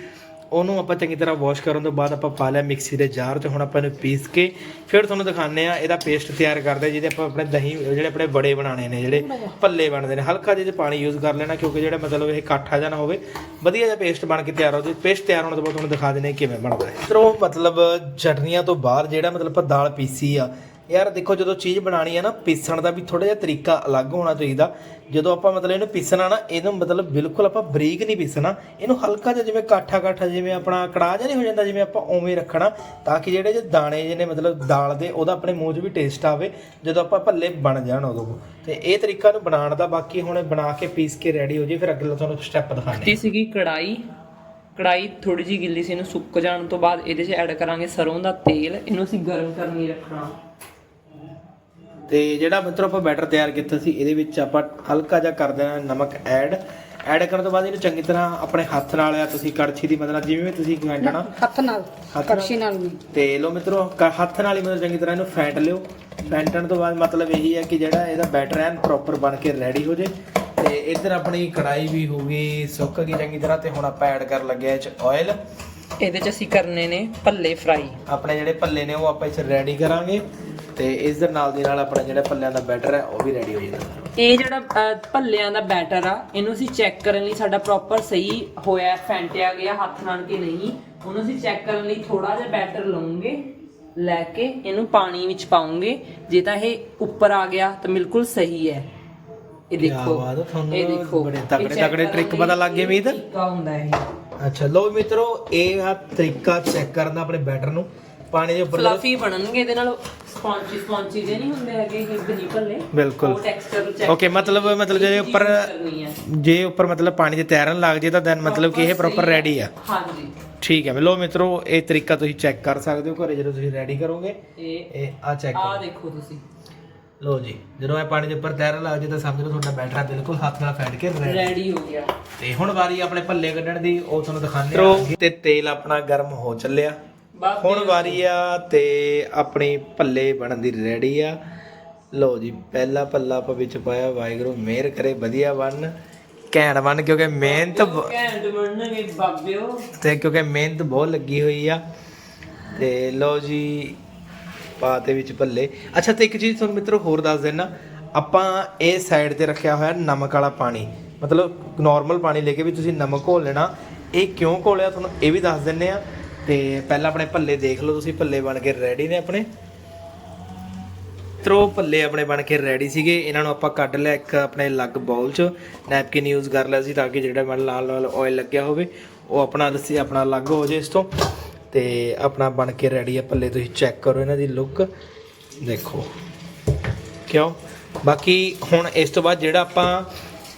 ਉਹਨੂੰ ਆਪਾਂ ਚੰਗੀ ਤਰ੍ਹਾਂ ਵਾਸ਼ ਕਰਨ ਤੋਂ ਬਾਅਦ ਆਪਾਂ ਪਾ ਲਿਆ ਮਿਕਸੀ ਦੇ ਜਾਰ 'ਚ ਹੁਣ ਆਪਾਂ ਇਹਨੂੰ ਪੀਸ ਕੇ ਫਿਰ ਤੁਹਾਨੂੰ ਦਿਖਾਉਂਦੇ ਆ ਇਹਦਾ ਪੇਸਟ ਤਿਆਰ ਕਰਦੇ ਆ ਜਿਹਦੇ ਆਪਾਂ ਆਪਣੇ ਦਹੀਂ ਜਿਹੜੇ ਆਪਣੇ ਬੜੇ ਬਣਾਣੇ ਨੇ ਜਿਹੜੇ ਭੱਲੇ ਬਣਦੇ ਨੇ। ਹਲਕਾ ਜਿਹਾ ਪਾਣੀ ਯੂਜ਼ ਕਰ ਲੈਣਾ ਕਿਉਂਕਿ ਜਿਹੜਾ ਮਤਲਬ ਇਹ ਕਾਠਾ ਜਿਹਾ ਨਾ ਹੋਵੇ ਵਧੀਆ ਜਿਹਾ ਪੇਸਟ ਬਣ ਕੇ ਤਿਆਰ ਹੋ ਜੇ ਪੇਸਟ ਤਿਆਰ ਹੋਣ ਤੋਂ ਬਾਅਦ ਤੁਹਾਨੂੰ ਦਿਖਾ ਦਿੰਦੇ ਆ ਕਿਵੇਂ ਬਣਦਾ ਹੈ। ਤਰੋ ਮਤਲਬ ਚਟਨੀਆਂ ਤੋਂ ਬਾਅਦ ਜਿਹੜਾ ਮਤਲਬ ਆਪਾਂ ਦਾਲ ਪੀਸੀ ਆ ਯਾਰ ਦੇਖੋ ਜਦੋਂ ਚੀਜ਼ ਬਣਾਣੀ ਹੈ ਨਾ, ਪੀਸਣ ਦਾ ਵੀ ਥੋੜਾ ਜਿਹਾ ਤਰੀਕਾ ਅਲੱਗ ਹੋਣਾ ਚਾਹੀਦਾ। ਜਦੋਂ ਆਪਾਂ ਮਤਲਬ ਇਹਨੂੰ ਪੀਸਣਾ ਨਾ, ਇਹਨੂੰ ਮਤਲਬ ਬਿਲਕੁਲ ਆਪਾਂ ਬਰੀਕ ਨਹੀਂ ਪੀਸਣਾ। ਇਹਨੂੰ ਹਲਕਾ ਜਿਹਾ ਜਿਵੇਂ ਕਾਠਾ ਕਾਠਾ ਜਿਵੇਂ ਆਪਣਾ ਕੜਾਹ ਜਿਹਾ ਨਹੀਂ ਹੋ ਜਾਂਦਾ, ਜਿਵੇਂ ਆਪਾਂ ਉਵੇਂ ਰੱਖਣਾ, ਤਾਂ ਕਿ ਜਿਹੜੇ ਜੇ ਦਾਣੇ ਜਿਹੇ ਨੇ ਮਤਲਬ ਦਾਲ ਦੇ, ਉਹਦਾ ਆਪਣੇ ਮੂੰਹ 'ਚ ਵੀ ਟੇਸਟ ਆਵੇ। ਜਦੋਂ ਆਪਾਂ ਭੱਲੇ ਬਣ ਜਾਣ ਉਦੋਂ। ਤੇ ਇਹ ਤਰੀਕਾ ਨੂੰ ਬਣਾਉਣ ਦਾ, ਬਾਕੀ ਹੁਣ ਬਣਾ ਕੇ ਪੀਸ ਕੇ ਰੈਡੀ ਹੋ ਜੇ ਫਿਰ ਅੱਗੇ ਤੁਹਾਨੂੰ ਸਟੈਪ ਦਿਖਾਣੇ ਤੀ ਸੀਗੀ ਕੜਾਈ ਕੜਾਈ ਥੋੜੀ ਜਿਹੀ ਗਿੱਲੀ ਸੀ, ਇਹਨੂੰ ਸੁੱਕ ਜਾਣ ਤੋਂ ਬਾਅਦ ਇਹਦੇ 'ਚ ਐਡ ਕਰਾਂਗੇ ਸਰੋਂ ਦਾ ਤੇਲ। ਇਹਨੂੰ ਅਸੀਂ ਗਰਮ ਕਰਨ ਲਈ ਰੱਖਣਾ। ਤੇ ਜਿਹੜਾ ਮਿੱਤਰੋ ਆਪਾਂ ਬੈਟਰ ਤਿਆਰ ਕੀਤਾ ਸੀ ਇਹਦੇ ਵਿੱਚ ਆਪਾਂ ਹਲਕਾ ਜਿਹਾ ਕਰ ਦੇਣਾ ਨਮਕ ਐਡ। ਐਡ ਕਰਨ ਤੋਂ ਬਾਅਦ ਇਹਨੂੰ ਚੰਗੀ ਤਰ੍ਹਾਂ ਆਪਣੇ ਹੱਥ ਨਾਲ ਆ ਤੁਸੀਂ ਕੜਛੀ ਦੀ ਮਦਦ ਨਾਲ ਜਿਵੇਂ ਵੀ ਤੁਸੀਂ ਘੰਟਣਾ ਹੱਥ ਨਾਲ ਨਾਲ? ਕੜਛੀ ਨਾਲ ਨਹੀਂ। ਤੇ ਲੋ ਮਿੱਤਰੋ ਕ- ਹੱਥ ਨਾਲ ਹੀ ਮਤਲਬ ਚੰਗੀ ਤਰ੍ਹਾਂ ਇਹਨੂੰ ਫੈਂਟ ਲਿਓ। ਫੈਂਟਣ ਤੋਂ ਬਾਅਦ ਮਤਲਬ ਇਹੀ ਹੈ ਕਿ ਜਿਹੜਾ ਇਹਦਾ ਬੈਟਰ ਐਨ ਪ੍ਰੋਪਰ ਬਣ ਕੇ ਰੈਡੀ ਹੋ ਜੇ। ਤੇ ਇੱਧਰ ਆਪਣੀ ਕੜਾਈ ਵੀ ਹੋ ਗਈ ਸੁੱਕ ਗਈ ਚੰਗੀ ਤਰ੍ਹਾਂ ਤੇ ਹੁਣ ਆਪਾਂ ਐਡ ਕਰਨ ਲੱਗੇ ਆ ਇਹ ਚ ਆਇਲ ਇਹਦੇ 'ਚ ਅਸੀਂ ਕਰਨੇ ਨੇ ਭੱਲੇ ਫਰਾਈ ਆਪਣੇ ਜਿਹੜੇ ਭੱਲੇ ਨੇ ਉਹ ਆਪਾਂ ਇਸ ਰੈਡੀ ਕਰਾਂਗੇ। ਤੇ ਇਸ ਦੇ ਨਾਲ ਦੀ ਨਾਲ ਆਪਣਾ ਜਿਹੜਾ ਭੱਲਿਆਂ ਦਾ ਬੈਟਰ ਹੈ ਉਹ ਵੀ ਰੈਡੀ ਹੋ ਜਾਏਗਾ ਇਹ ਜਿਹੜਾ ਭੱਲਿਆਂ ਦਾ ਬੈਟਰ ਆ ਇਹਨੂੰ ਅਸੀਂ ਚੈੱਕ ਕਰਨ ਲਈ ਸਾਡਾ ਪ੍ਰੋਪਰ ਸਹੀ ਹੋਇਆ ਫੈਂਟਿਆ ਗਿਆ ਹੱਥ ਨਾਲ ਕਿ ਨਹੀਂ ਉਹਨੂੰ ਅਸੀਂ ਚੈੱਕ ਕਰਨ ਲਈ ਥੋੜਾ ਜਿਹਾ ਬੈਟਰ ਲਵਾਂਗੇ ਲੈ ਕੇ ਇਹਨੂੰ ਪਾਣੀ ਵਿੱਚ ਪਾਉਂਗੇ। ਜੇ ਤਾਂ ਇਹ ਉੱਪਰ ਆ ਗਿਆ ਤਾਂ ਬਿਲਕੁਲ ਸਹੀ ਹੈ। ਇਹ ਦੇਖੋ ਬਾਤ ਹੈ, ਤੁਹਾਨੂੰ ਇਹ ਦੇਖੋ ਬੜੇ ਇਹ ਤਕੜੇ- check ਤਕੜੇ ਕਰਨ trick ਲਈ ਪਤਾ ਲੱਗ ਗਏ ਮੀਤ? ਤਰੀਕਾ ਹੁੰਦਾ ਇਹ। ਅੱਛਾ ਲੋ ਮਿੱਤਰੋ ਇਹ ਆ ਤਰੀਕਾ ਚੈੱਕ ਕਰਨ ਦਾ ਆਪਣੇ ਬੈਟਰ ਨੂੰ। ਪਾਣੀ ਦੇ ਉੱਪਰ ਫਲਫੀ ਬਣਨਗੇ ਇਹਦੇ ਨਾਲ ਸਪੌਂਚੀ ਸਪੌਂਚੀ ਜੇ ਨਹੀਂ ਹੁੰਦੇ ਹੈਗੇ ਇਹ ਬਣੀ ਭੱਲੇ। ਬਿਲਕੁਲ। ਉਹ ਟੈਕਸਚਰ ਚੈੱਕ ਓਕੇ ਮਤਲਬ ਮਤਲਬ ਜਿਹੜੇ ਉੱਪਰ ਜੇ ਉੱਪਰ ਮਤਲਬ ਪਾਣੀ ਦੇ ਤੈਰਨ ਲੱਗ ਜੇ ਤਾਂ ਦੈਨ ਮਤਲਬ ਕਿ ਇਹ ਪ੍ਰੋਪਰ ਰੈਡੀ ਆ। ਹਾਂਜੀ। ਠੀਕ ਹੈ ਲੋ ਮਿੱਤਰੋ ਇਹ ਤਰੀਕਾ ਤੁਸੀਂ ਚੈੱਕ ਕਰ ਸਕਦੇ ਹੋ ਘਰੇ ਜਦੋਂ ਤੁਸੀਂ ਰੈਡੀ ਕਰੋਗੇ ਇਹ ਇਹ ਆ ਚੈੱਕ ਆ ਦੇਖੋ ਤੁਸੀਂ। ਲੋ ਜੀ ਜਦੋਂ ਇਹ ਪਾਣੀ ਦੇ ਉੱਪਰ ਤੈਰਨ ਲੱਗ ਜੇ ਤਾਂ ਸਮਝ ਲਓ ਤੁਹਾਡਾ ਬੈਟਰ ਬਿਲਕੁਲ ਹੱਥ ਨਾਲ ਫੈਂਟ ਕੇ ਰੈਡੀ ਰੈਡੀ ਹੋ ਗਿਆ। ਤੇ ਹੁਣ ਵਾਰੀ ਆਪਣੇ ਭੱਲੇ ਕੱਢਣ ਦੀ ਉਹ ਤੁਹਾਨੂੰ ਦਿਖਾਉਂਦੇ ਆ ਤੇ ਤੇਲ ਆਪਣਾ ਗਰਮ ਹੋ ਚੱਲਿਆ। ਹੁਣ ਵਾਰੀ ਆ ਤੇ ਆਪਣੀ ਭੱਲੇ ਬਣਨ ਦੀ ਰੈਡੀ ਆ। ਲਓ ਜੀ ਪਹਿਲਾ ਭੱਲਾ ਆਪਾਂ ਵਿੱਚ ਪਾਇਆ ਵਾਹਿਗੁਰੂ ਮਿਹਰ ਕਰੇ ਵਧੀਆ ਬਣ। ਘੈਂਟ ਬਣ ਕਿਉਂਕਿ ਮਿਹਨਤ ਘੈਂਟ ਬਣਨਗੇ ਬਾਬਿਓ ਤੇ ਕਿਉਂਕਿ ਮਿਹਨਤ ਬਹੁਤ ਲੱਗੀ ਹੋਈ ਆ। ਤੇ ਲਓ ਜੀ ਪਾਤੇ ਵਿੱਚ ਭੱਲੇ ਅੱਛਾ ਤੇ ਇੱਕ ਚੀਜ਼ ਤੁਹਾਨੂੰ ਮਿੱਤਰੋ ਹੋਰ ਦੱਸ ਦੇਣਾ ਆਪਾਂ ਇਹ ਸਾਈਡ ਤੇ ਰੱਖਿਆ ਹੋਇਆ ਨਮਕ ਵਾਲਾ ਪਾਣੀ। ਮਤਲਬ ਨਾਰਮਲ ਪਾਣੀ ਲੈ ਕੇ ਵੀ ਤੁਸੀਂ ਨਮਕ ਘੋਲ ਲੈਣਾ। ਇਹ ਕਿਉਂ ਘੋਲਿਆ? ਤੁਹਾਨੂੰ ਇਹ ਵੀ ਦੱਸ ਦਿੰਨੇ ਆ। ਤੇ ਪਹਿਲਾਂ ਆਪਣੇ ਭੱਲੇ ਦੇਖ ਲਓ ਤੁਸੀਂ ਭੱਲੇ ਬਣ ਕੇ ਰੈਡੀ ਨੇ ਆਪਣੇ। ਤਰੋ ਭੱਲੇ ਆਪਣੇ ਬਣ ਕੇ ਰੈਡੀ ਸੀਗੇ। ਇਹਨਾਂ ਨੂੰ ਆਪਾਂ ਕੱਢ ਲਿਆ ਇੱਕ ਆਪਣੇ ਅਲੱਗ ਬਾਉਲ 'ਚ। ਨੈਪਕਿਨ ਯੂਜ਼ ਕਰ ਲਿਆ ਸੀ ਤਾਂ ਕਿ ਜਿਹੜਾ ਮਨ ਲਾਲ ਲਾਲ ਆਇਲ ਲੱਗਿਆ ਹੋਵੇ, ਉਹ ਆਪਣਾ ਦੱਸੀ, ਆਪਣਾ ਅਲੱਗ ਹੋ ਜੇ ਇਸ ਤੋਂ। ਤੇ ਆਪਣਾ ਬਣ ਕੇ ਰੈਡੀ ਆ ਭੱਲੇ ਤੁਸੀਂ ਚੈੱਕ ਕਰੋ ਇਹਨਾਂ ਦੀ ਲੁੱਕ ਦੇਖੋ। ਕਿਉਂ? ਬਾਕੀ ਹੁਣ ਇਸ ਤੋਂ ਬਾਅਦ ਜਿਹੜਾ ਆਪਾਂ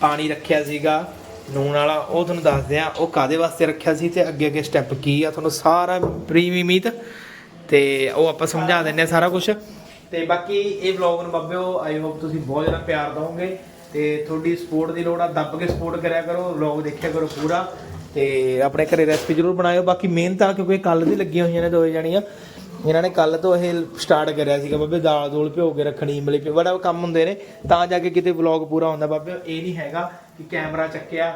ਪਾਣੀ ਰੱਖਿਆ ਸੀਗਾ ਲੂਣ ਵਾਲਾ, ਉਹ ਤੁਹਾਨੂੰ ਦੱਸਦੇ ਆ ਉਹ ਕਾਦੇ ਵਾਸਤੇ ਰੱਖਿਆ ਸੀ ਤੇ ਅੱਗੇ ਅੱਗੇ ਸਟੈਪ ਕੀ ਆ, ਤੁਹਾਨੂੰ ਸਾਰਾ ਪ੍ਰੀਮੀਮੀਤ ਤੇ ਉਹ ਆਪਾਂ ਸਮਝਾ ਦਿੰਨੇ ਆ ਸਾਰਾ ਕੁਝ ਤੇ ਬਾਕੀ ਇਹ ਵਲੌਗ ਨੂੰ ਬਾਬਿਓ ਆਈ ਹੋਪ ਤੁਸੀਂ ਬਹੁਤ ਜ਼ਿਆਦਾ ਪਿਆਰ ਦਿਓਗੇ ਤੇ ਤੁਹਾਡੀ ਸਪੋਰਟ ਦੀ ਲੋੜ ਆ, ਦੱਬ ਕੇ ਸਪੋਰਟ ਕਰਿਆ ਕਰੋ ਵਲੌਗ ਦੇਖਿਆ ਕਰੋ ਪੂਰਾ। ਤੇ ਆਪਣੇ ਘਰੇ ਰੈਸਪੀ ਜ਼ਰੂਰ ਬਣਾਇਓ। ਬਾਕੀ ਮਿਹਨਤ ਆ ਕਿਉਂਕਿ ਕੱਲ ਦੀ ਲੱਗੀਆਂ ਹੋਈਆਂ ਨੇ ਦੋਏ ਜਾਣੀਆਂ। ਇਹਨਾਂ ਨੇ ਕੱਲ ਤੋਂ ਇਹ ਸਟਾਰਟ ਕਰਿਆ ਸੀਗਾ ਬਾਬੇ, ਦਾਲ ਦੂਲ ਭਿਓ ਕੇ ਰੱਖਣੀ, ਇਮਲੀ ਭਿਓ ਬੜਾ ਕੰਮ ਹੁੰਦੇ ਨੇ, ਤਾਂ ਜਾ ਕੇ ਕਿਤੇ ਵਲੌਗ ਪੂਰਾ ਹੁੰਦਾ। ਬਾਬੇ, ਇਹ ਨਹੀਂ ਹੈਗਾ ਕਿ ਕੈਮਰਾ ਚੱਕਿਆ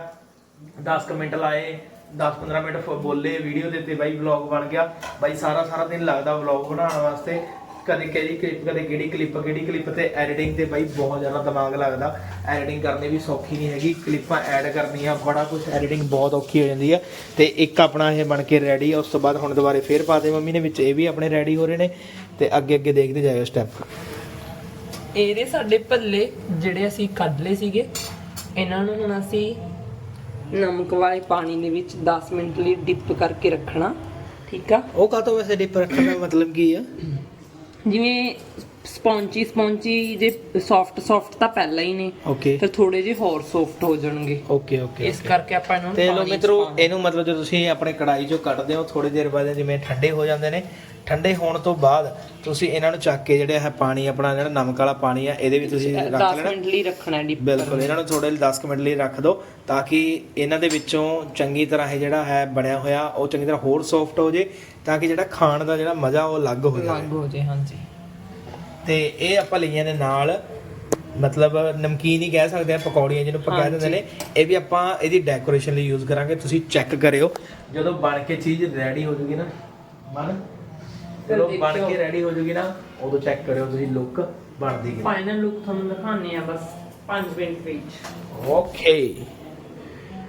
10 ਕੁ ਮਿੰਟ ਲਾਏ 10-15 ਮਿੰਟ ਬੋਲੇ ਵੀਡੀਓ ਦੇ ਉੱਤੇ ਬਾਈ ਵਲੌਗ ਬਣ ਗਿਆ। ਬਾਈ ਸਾਰਾ ਸਾਰਾ ਦਿਨ ਲੱਗਦਾ ਵਲੌਗ ਬਣਾਉਣ ਵਾਸਤੇ। ਕਦੇ ਕਿਹੜੀ ਕਲਿੱਪ ਕਦੇ ਕਿਹੜੀ ਕਲਿੱਪ ਕਿਹੜੀ ਕਲਿੱਪ ਤੇ ਐਡੀਟਿੰਗ ਤੇ ਬਾਈ ਬਹੁਤ ਜ਼ਿਆਦਾ ਦਿਮਾਗ ਲੱਗਦਾ। ਐਡੀਟਿੰਗ ਕਰਨੀ ਵੀ ਸੌਖੀ ਨਹੀਂ ਹੈਗੀ ਕਲਿੱਪਾਂ ਐਡ ਕਰਨੀਆਂ ਬੜਾ ਕੁਝ ਐਡੀਟਿੰਗ ਬਹੁਤ ਔਖੀ ਹੋ ਜਾਂਦੀ ਹੈ। ਤੇ ਇੱਕ ਆਪਣਾ ਇਹ ਬਣ ਕੇ ਰੈਡੀ ਆ ਉਸ ਤੋਂ ਬਾਅਦ ਹੁਣ ਦੁਬਾਰੇ ਫੇਰ ਪਾਤੇ ਮੰਮੀ ਨੇ ਵਿੱਚ ਇਹ ਵੀ ਆਪਣੇ ਰੈਡੀ ਹੋ ਰਹੇ ਨੇ ਤੇ ਅੱਗੇ ਅੱਗੇ ਦੇਖਦੇ ਜਾਇਓ ਸਟੈਪ ਇਹਦੇ ਸਾਡੇ ਭੱਲੇ ਜਿਹੜੇ ਅਸੀਂ ਕੱਢ ਲਏ ਸੀਗੇ ਇਹਨਾਂ ਨੂੰ ਹੁਣ ਅਸੀਂ ਨਮਕ ਵਾਲੇ ਪਾਣੀ ਦੇ ਵਿੱਚ 10 ਮਿੰਟ ਲਈ ਡਿਪ ਕਰਕੇ ਰੱਖਣਾ ਠੀਕ ਆ? ਉਹ ਕਾਹਤੋਂ ਵੈਸੇ ਡਿਪ ਰੱਖਣ ਦਾ ਮਤਲਬ ਕੀ ਆ? ਜਿਵੇਂ ਸਪੌਂਚੀ ਸਪੌਂਚੀ ਜੇ ਸੌਫਟ ਸੌਫਟ ਤਾਂ ਪਹਿਲਾਂ ਹੀ ਨੇ। ਓਕੇ ਫਿਰ ਥੋੜੇ ਜਿਹੇ ਹੋਰ ਸੌਫਟ ਹੋ ਜਾਣਗੇ। ਓਕੇ ਓਕੇ ਇਸ ਕਰਕੇ ਆਪਾਂ ਇਹਨਾਂ ਨੂੰ ਤੇ ਲੋ ਪਾਣੀ 'ਚ ਮਿੱਤਰੋ ਪਾਉਣਾ। ਇਹਨੂੰ ਮਤਲਬ ਜਦੋਂ ਤੁਸੀਂ ਆਪਣੇ ਕੜਾਈ ਚੋਂ ਕੱਢਦੇ ਹੋ ਥੋੜੀ ਦੇਰ ਬਾਅਦ ਜਿਵੇਂ ਠੰਡੇ ਹੋ ਜਾਂਦੇ ਨੇ ਠੰਡੇ ਹੋਣ ਤੋਂ ਬਾਅਦ ਤੁਸੀਂ ਇਹਨਾਂ ਨੂੰ ਚੱਕ ਕੇ ਜਿਹੜੇ ਹੈ ਪਾਣੀ ਆਪਣਾ ਜਿਹੜਾ ਨਮਕ ਵਾਲਾ ਪਾਣੀ ਆ ਇਹਦੇ ਵਿੱਚ ਤੁਸੀਂ ਰੱਖ 10 ਲੈਣਾ। ਮਿੰਟ ਲਈ ਰੱਖਣਾ ਡਿਪ ਬਿਲਕੁਲ ਇਹਨਾਂ ਨੂੰ ਥੋੜੇ 10 ਕੁ ਮਿੰਟ ਲਈ ਰੱਖ ਦਿਓ ਤਾਂ ਕਿ ਇਹਨਾਂ ਦੇ ਵਿੱਚੋਂ ਚੰਗੀ ਤਰ੍ਹਾਂ ਇਹ ਜਿਹੜਾ ਹੈ ਬਣਿਆ ਹੋਇਆ ਉਹ ਚੰਗੀ ਤਰ੍ਹਾਂ ਹੋਰ ਸੌਫਟ ਹੋ ਜੇ। ਤਾਂ ਕਿ ਜਿਹੜਾ ਖਾਣ ਦਾ ਜਿਹੜਾ ਮਜ਼ਾ ਉਹ ਅਲੱਗ ਹੋ ਜਾਵੇ। ਹੋ ਜੇ ਹਾਂਜੀ। ਤੇ ਇਹ ਆਪਾਂ ਲਈਆਂ ਦੇ ਨਾਲ ਮਤਲਬ ਨਮਕੀਨ ਹੀ ਕਹਿ ਸਕਦੇ ਆ ਪਕੌੜੀਆਂ ਜਿਹਨੂੰ ਆਪਾਂ ਕਹਿ ਦਿੰਦੇ ਨੇ। ਇਹ ਵੀ ਆਪਾਂ ਇਹਦੀ ਡੈਕੋਰੇਸ਼ਨ ਲਈ ਯੂਜ਼ ਕਰਾਂਗੇ ਤੁਸੀਂ ਚੈੱਕ ਕਰਿਓ। ਜਦੋਂ ਬਣ ਕੇ ਚੀਜ਼ ਰੈਡੀ ਹੋ ਜੂਗੀ ਨਾ ਮਨ ਜਦੋਂ ਬਣ। ਕੇ ਰੈਡੀ ਹੋ ਜੂਗੀ ਨਾ ਉਦੋਂ ਚੈੱਕ ਕਰਿਓ ਤੁਸੀਂ ਲੁੱਕ ਬਣਦੀ ਕਿ ਫਾਈਨਲ ਲੁੱਕ ਤੁਹਾਨੂੰ ਦਿਖਾਣੇ ਆ ਬਸ 5 ਮਿੰਟ ਵਿੱਚ। ਓਕੇ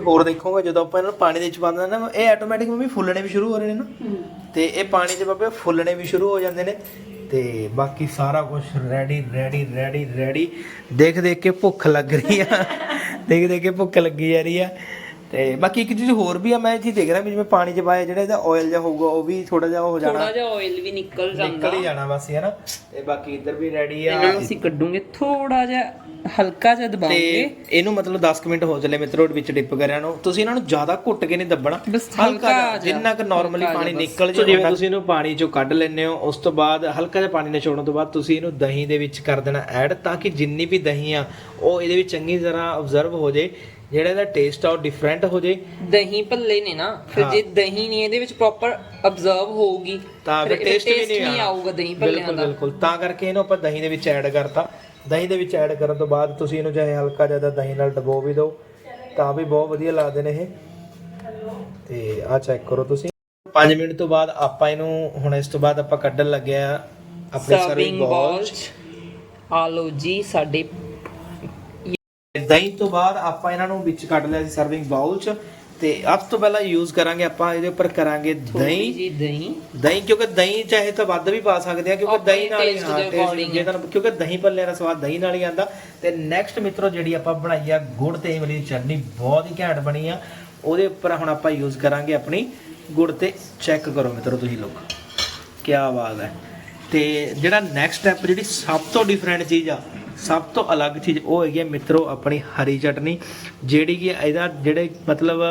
ਹੋਰ ਦੇਖੋਗੇ ਜਦੋਂ ਆਪਾਂ ਇਹਨਾਂ ਨੂੰ ਪਾਣੀ ਦੇ ਵਿੱਚ ਪਾਉਂਦੇ ਨਾ ਇਹ ਆਟੋਮੈਟਿਕ ਮੰਮੀ ਫੁੱਲਣੇ ਵੀ ਸ਼ੁਰੂ ਹੋ ਰਹੇ ਨੇ ਨਾ। ਤੇ ਇਹ ਪਾਣੀ 'ਚ ਬਾਬੇ ਫੁੱਲਣੇ ਵੀ ਸ਼ੁਰੂ ਹੋ ਜਾਂਦੇ ਨੇ। ਤੇ ਬਾਕੀ ਸਾਰਾ ਕੁਝ ਰੈਡੀ ਰੈਡੀ ਰੈਡੀ ਰੈਡੀ ਦੇਖ ਦੇਖ ਕੇ ਭੁੱਖ ਲੱਗ ਰਹੀ ਆ। ਦੇਖ ਦੇਖ ਕੇ ਭੁੱਖ ਲੱਗੀ ਜਾ ਰਹੀ ਆ। ਤੇ ਬਾਕੀ ਇੱਕ ਚੀਜ਼ ਹੋਰ ਵੀ ਆ ਮੈਂ ਚੀਜ਼ ਦੇਖ ਰਿਹਾ ਵੀ ਜਿਵੇਂ ਪਾਣੀ ਚ ਪਾਇਆ ਜਿਹੜਾ ਇਹਦਾ ਆਇਲ ਜਿਹਾ ਹੋਊਗਾ ਉਹ ਵੀ ਥੋੜਾ ਜਿਹਾ ਹੋ ਜਾਣਾ। ਥੋੜਾ ਜਿਹਾ ਆਇਲ ਵੀ ਨਿਕਲ ਜਾਂਦਾ। ਨਿਕਲ ਹੀ ਜਾਣਾ ਬਸ ਹੈ ਨਾ ਤੇ ਬਾਕੀ ਇੱਧਰ ਵੀ ਰੈਡੀ ਆ। ਇਹਨਾਂ ਨੂੰ ਅਸੀਂ ਕੱਢੂਗੇ ਥੋੜਾ ਜਿਹਾ ਹਲਕਾ ਜਿਹਾ ਤੇ ਦਬਾਉਂਗੇ। ਇਹਨੂੰ ਮਤਲਬ 10 ਕੁ ਮਿੰਟ ਹੋ ਚੱਲੇ ਮਿੱਤਰੋ ਵਿੱਚ ਡਿਪ ਕਰਿਆ ਨੂੰ। ਤੁਸੀਂ ਇਹਨਾਂ ਨੂੰ ਜ਼ਿਆਦਾ ਘੁੱਟ ਕੇ ਨਹੀਂ ਦੱਬਣਾ। ਬਸ ਹਲਕਾ ਜਿੰਨਾ ਕੁ ਨਾਰਮਲੀ ਪਾਣੀ। ਨਿਕਲ ਜਾਵੇ ਜਿਵੇਂ ਤੁਸੀਂ ਇਹਨੂੰ ਪਾਣੀ ਚੋਂ ਕੱਢ ਲੈਂਦੇ ਹੋ ਉਸ ਤੋਂ ਬਾਅਦ ਹਲਕਾ ਜਿਹਾ ਪਾਣੀ ਨਿਚੋੜਨ ਤੋਂ ਬਾਅਦ ਤੁਸੀਂ ਇਹਨੂੰ ਦਹੀਂ ਦੇ ਵਿੱਚ ਕਰ ਦੇਣਾ ਐਡ ਤਾਂ ਕਿ ਜਿੰਨੀ ਵੀ ਦਹੀਂ ਆ ਉਹ ਇਹਦੇ ਵਿੱਚ ਚੰਗੀ ਤਰ੍ਹਾਂ ਆਬਜ਼ਰਵ ਹੋ ਜੇ ਜਿਹੜਾ ਇਹਦਾ ਟੇਸਟ ਆ ਉਹ ਡਿਫਰੈਂਟ ਹੋ ਜੇ। ਦਹੀਂ ਭੱਲੇ ਨੇ ਨਾ ਫਿਰ ਹਾਂ। ਜੇ ਦਹੀਂ ਨਹੀਂ ਇਹਦੇ ਵਿੱਚ ਪ੍ਰੋਪਰ ਅਬਜ਼ਰਵ ਹੋਊਗੀ ਤਾਂ ਫਿਰ ਟੇਸਟ ਵੀ ਨਹੀਂ ਆਊਗਾ ਦਹੀਂ ਭੱਲਿਆਂ ਬਿਲਕੁਲ ਦਾ। ਬਿਲਕੁਲ। ਤਾਂ ਕਰਕੇ ਇਹਨੂੰ ਆਪਾਂ ਦਹੀਂ ਦੇ ਵਿੱਚ ਐਡ ਕਰਤਾ। ਦਹੀਂ ਦੇ ਵਿੱਚ ਐਡ ਕਰਨ ਤੋਂ ਬਾਅਦ ਤੁਸੀਂ ਇਹਨੂੰ ਚਾਹੇ ਹਲਕਾ ਜਿਹਾ ਦਹੀਂ ਨਾਲ ਡਬੋ ਵੀ ਦਿਓ ਤਾਂ ਵੀ ਬਹੁਤ ਵਧੀਆ ਲੱਗਦੇ ਨੇ ਇਹ। ਤੇ ਆਹ ਚੈੱਕ ਕਰੋ ਤੁਸੀਂ। 5 ਮਿੰਟ ਤੋਂ ਬਾਅਦ ਆਪਾਂ ਇਹਨੂੰ ਹੁਣ ਇਸ ਤੋਂ ਬਾਅਦ ਆਪਾਂ ਕੱਢਣ ਲੱਗੇ ਆ ਆਪਣੇ ਸਰਵਿੰਗ ਬਾਲ ਆ ਲਓ ਜੀ ਸਾਡੇ ਦਹੀਂ ਤੋਂ ਬਾਅਦ ਆਪਾਂ ਇਹਨਾਂ ਨੂੰ ਵਿੱਚ ਕੱਢ ਲਿਆ ਸੀ ਸਰਵਿੰਗ ਬਾਉਲ 'ਚ ਤੇ ਅੱਜ ਤੋਂ ਪਹਿਲਾਂ ਯੂਜ਼ ਕਰਾਂਗੇ ਆਪਾਂ ਇਹਦੇ ਉੱਪਰ ਕਰਾਂਗੇ ਦਹੀਂ। ਜੀ ਦਹੀਂ। ਦਹੀਂ ਕਿਉਂਕਿ ਦਹੀਂ ਚਾਹੇ ਤਾਂ ਵੱਧ ਵੀ ਪਾ ਸਕਦੇ ਆ ਕਿਉਂਕਿ ਦਹੀਂ ਨਾਲ ਹੀ ਹਾਂ according ਜੇ ਤੁਹਾਨੂੰ ਕਿਉਂਕਿ ਦਹੀਂ ਭੱਲਿਆਂ ਦਾ ਸਵਾਦ ਦਹੀਂ ਨਾਲ ਹੀ ਆਂਦਾ ਤੇ ਨੈਕਸਟ ਮਿੱਤਰੋ ਜਿਹੜੀ ਆਪਾਂ ਬਣਾਈ ਆ ਗੁੜ ਤੇ ਇਮਲੀ ਦੀ ਚਟਨੀ ਬਹੁਤ ਹੀ ਘੈਂਟ ਬਣੀ ਆ। ਉਹਦੇ ਉੱਪਰ ਹੁਣ ਆਪਾਂ ਯੂਜ਼ ਕਰਾਂਗੇ ਆਪਣੀ ਗੁੜ ਤੇ ਚੈੱਕ ਕਰੋ ਮਿੱਤਰੋ ਤੁਸੀਂ ਲੋਕ। ਕੀ ਬਾਤ ਹੈ। ਤੇ ਜਿਹੜਾ ਨੈਕਸਟ ਸਟੈਪ ਜਿਹੜੀ ਸਭ ਤੋਂ ਡਿਫਰੈਂਟ ਚੀਜ਼ ਆ ਸਭ ਤੋਂ ਅਲੱਗ ਚੀਜ਼ ਉਹ ਹੈਗੀ ਹੈ ਮਿੱਤਰੋ ਆਪਣੀ ਹਰੀ ਚਟਨੀ, ਜਿਹੜੀ ਕਿ ਇਹਦਾ ਜਿਹੜੇ ਮਤਲਬ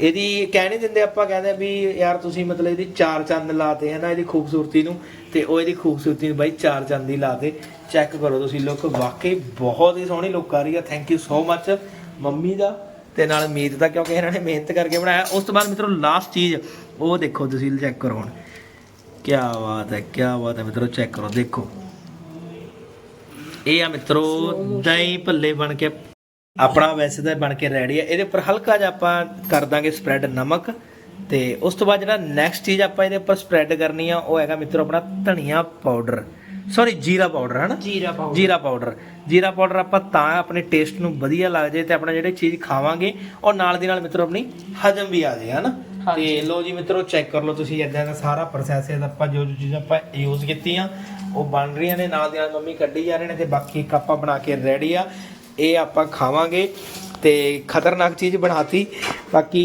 ਇਹਦੀ ਕਹਿ ਨਹੀਂ ਦਿੰਦੇ ਆਪਾਂ, ਕਹਿੰਦੇ ਵੀ ਯਾਰ ਤੁਸੀਂ ਮਤਲਬ ਇਹਦੀ ਚਾਰ ਚੰਦ ਲਾਤੇ ਹੈ ਨਾ, ਇਹਦੀ ਖੂਬਸੂਰਤੀ ਨੂੰ, ਤੇ ਉਹ ਇਹਦੀ ਖੂਬਸੂਰਤੀ ਨੂੰ ਬਾਈ ਚਾਰ ਚੰਦ ਹੀ ਲਾਤੇ ਚੈੱਕ ਕਰੋ ਤੁਸੀਂ ਲੋਕ, ਵਾਕਈ ਬਹੁਤ ਹੀ ਸੋਹਣੀ ਲੁੱਕ ਆ ਰਹੀ ਆ thank you so much mummy ਦਾ, ਤੇ ਨਾਲ ਮੀਤ ਦਾ, ਕਿਉਂਕਿ ਇਹਨਾਂ ਨੇ ਮਿਹਨਤ ਕਰਕੇ ਬਣਾਇਆ। ਉਸ ਤੋਂ ਬਾਅਦ ਮਿੱਤਰੋ ਲਾਸਟ ਚੀਜ਼, ਉਹ ਦੇਖੋ ਤੁਸੀਂ ਚੈੱਕ ਕਰੋ ਹੁਣ। ਕੀ ਬਾਤ ਹੈ ਕੀ ਬਾਤ ਹੈ ਮਿੱਤਰੋ ਚੈੱਕ ਕਰੋ, ਦੇਖੋ। ਇਹ ਆ ਮਿੱਤਰੋ ਦਹੀਂ ਭੱਲੇ ਬਣ ਕੇ ਆਪਣਾ ਵੈਸੇ ਤਾਂ ਬਣ ਕੇ ਰੈਡੀ ਹੈ ਇਹਦੇ ਉੱਪਰ ਹਲਕਾ ਜਿਹਾ ਆਪਾਂ ਕਰ ਦਾਂਗੇ ਸਪਰੈਡ ਨਮਕ ਤੇ ਉਸ ਤੋਂ ਬਾਅਦ ਜਿਹੜਾ ਨੈਕਸਟ ਚੀਜ਼ ਆਪਾਂ ਇਹਦੇ ਉੱਪਰ ਸਪਰੈਡ ਕਰਨੀ ਆ ਉਹ ਹੈਗਾ ਮਿੱਤਰੋ ਆਪਣਾ ਧਨੀਆ ਪਾਊਡਰ ਸੌਰੀ ਜੀਰਾ ਪਾਊਡਰ ਹੈ ਨਾ ਜੀਰਾ ਪਾਊਡਰ ਜੀਰਾ ਪਾਊਡਰ ਜੀਰਾ ਪਾਊਡਰ ਆਪਾਂ ਤਾਂ ਆਪਣੇ ਟੇਸਟ ਨੂੰ ਵਧੀਆ ਲੱਗ ਜੇ ਤੇ ਆਪਣਾ ਜਿਹੜੇ ਚੀਜ਼ ਖਾਵਾਂਗੇ ਉਹ ਨਾਲ ਦੀ ਨਾਲ ਮਿੱਤਰੋ ਆਪਣੀ ਹਜਮ ਵੀ ਆ ਜੇ ਹਨਾ? ਤੇ ਲੋ ਜੀ ਮਿੱਤਰੋ ਚੈੱਕ ਕਰ ਲਓ ਤੁਸੀਂ ਇਦਾਂ ਦਾ ਸਾਰਾ ਪ੍ਰੋਸੈਸ ਹੈ ਆਪਾਂ ਜੋ ਜੋ ਚੀਜ਼ਾਂ ਆਪਾਂ ਯੂਜ਼ ਕੀਤੀਆਂ ਉਹ ਬਣ ਰਹੀਆਂ ਨੇ ਨਾਲ ਦੀ ਨਾਲ ਮੰਮੀ ਕੱਢੀ ਜਾ ਰਹੇ ਨੇ ਤੇ ਬਾਕੀ ਇੱਕ ਆਪਾਂ ਬਣਾ ਕੇ ਰੈਡੀ ਆ। ਇਹ ਆਪਾਂ ਖਾਵਾਂਗੇ ਤੇ ਖਤਰਨਾਕ ਚੀਜ਼ ਬਣਾਤੀ। ਬਾਕੀ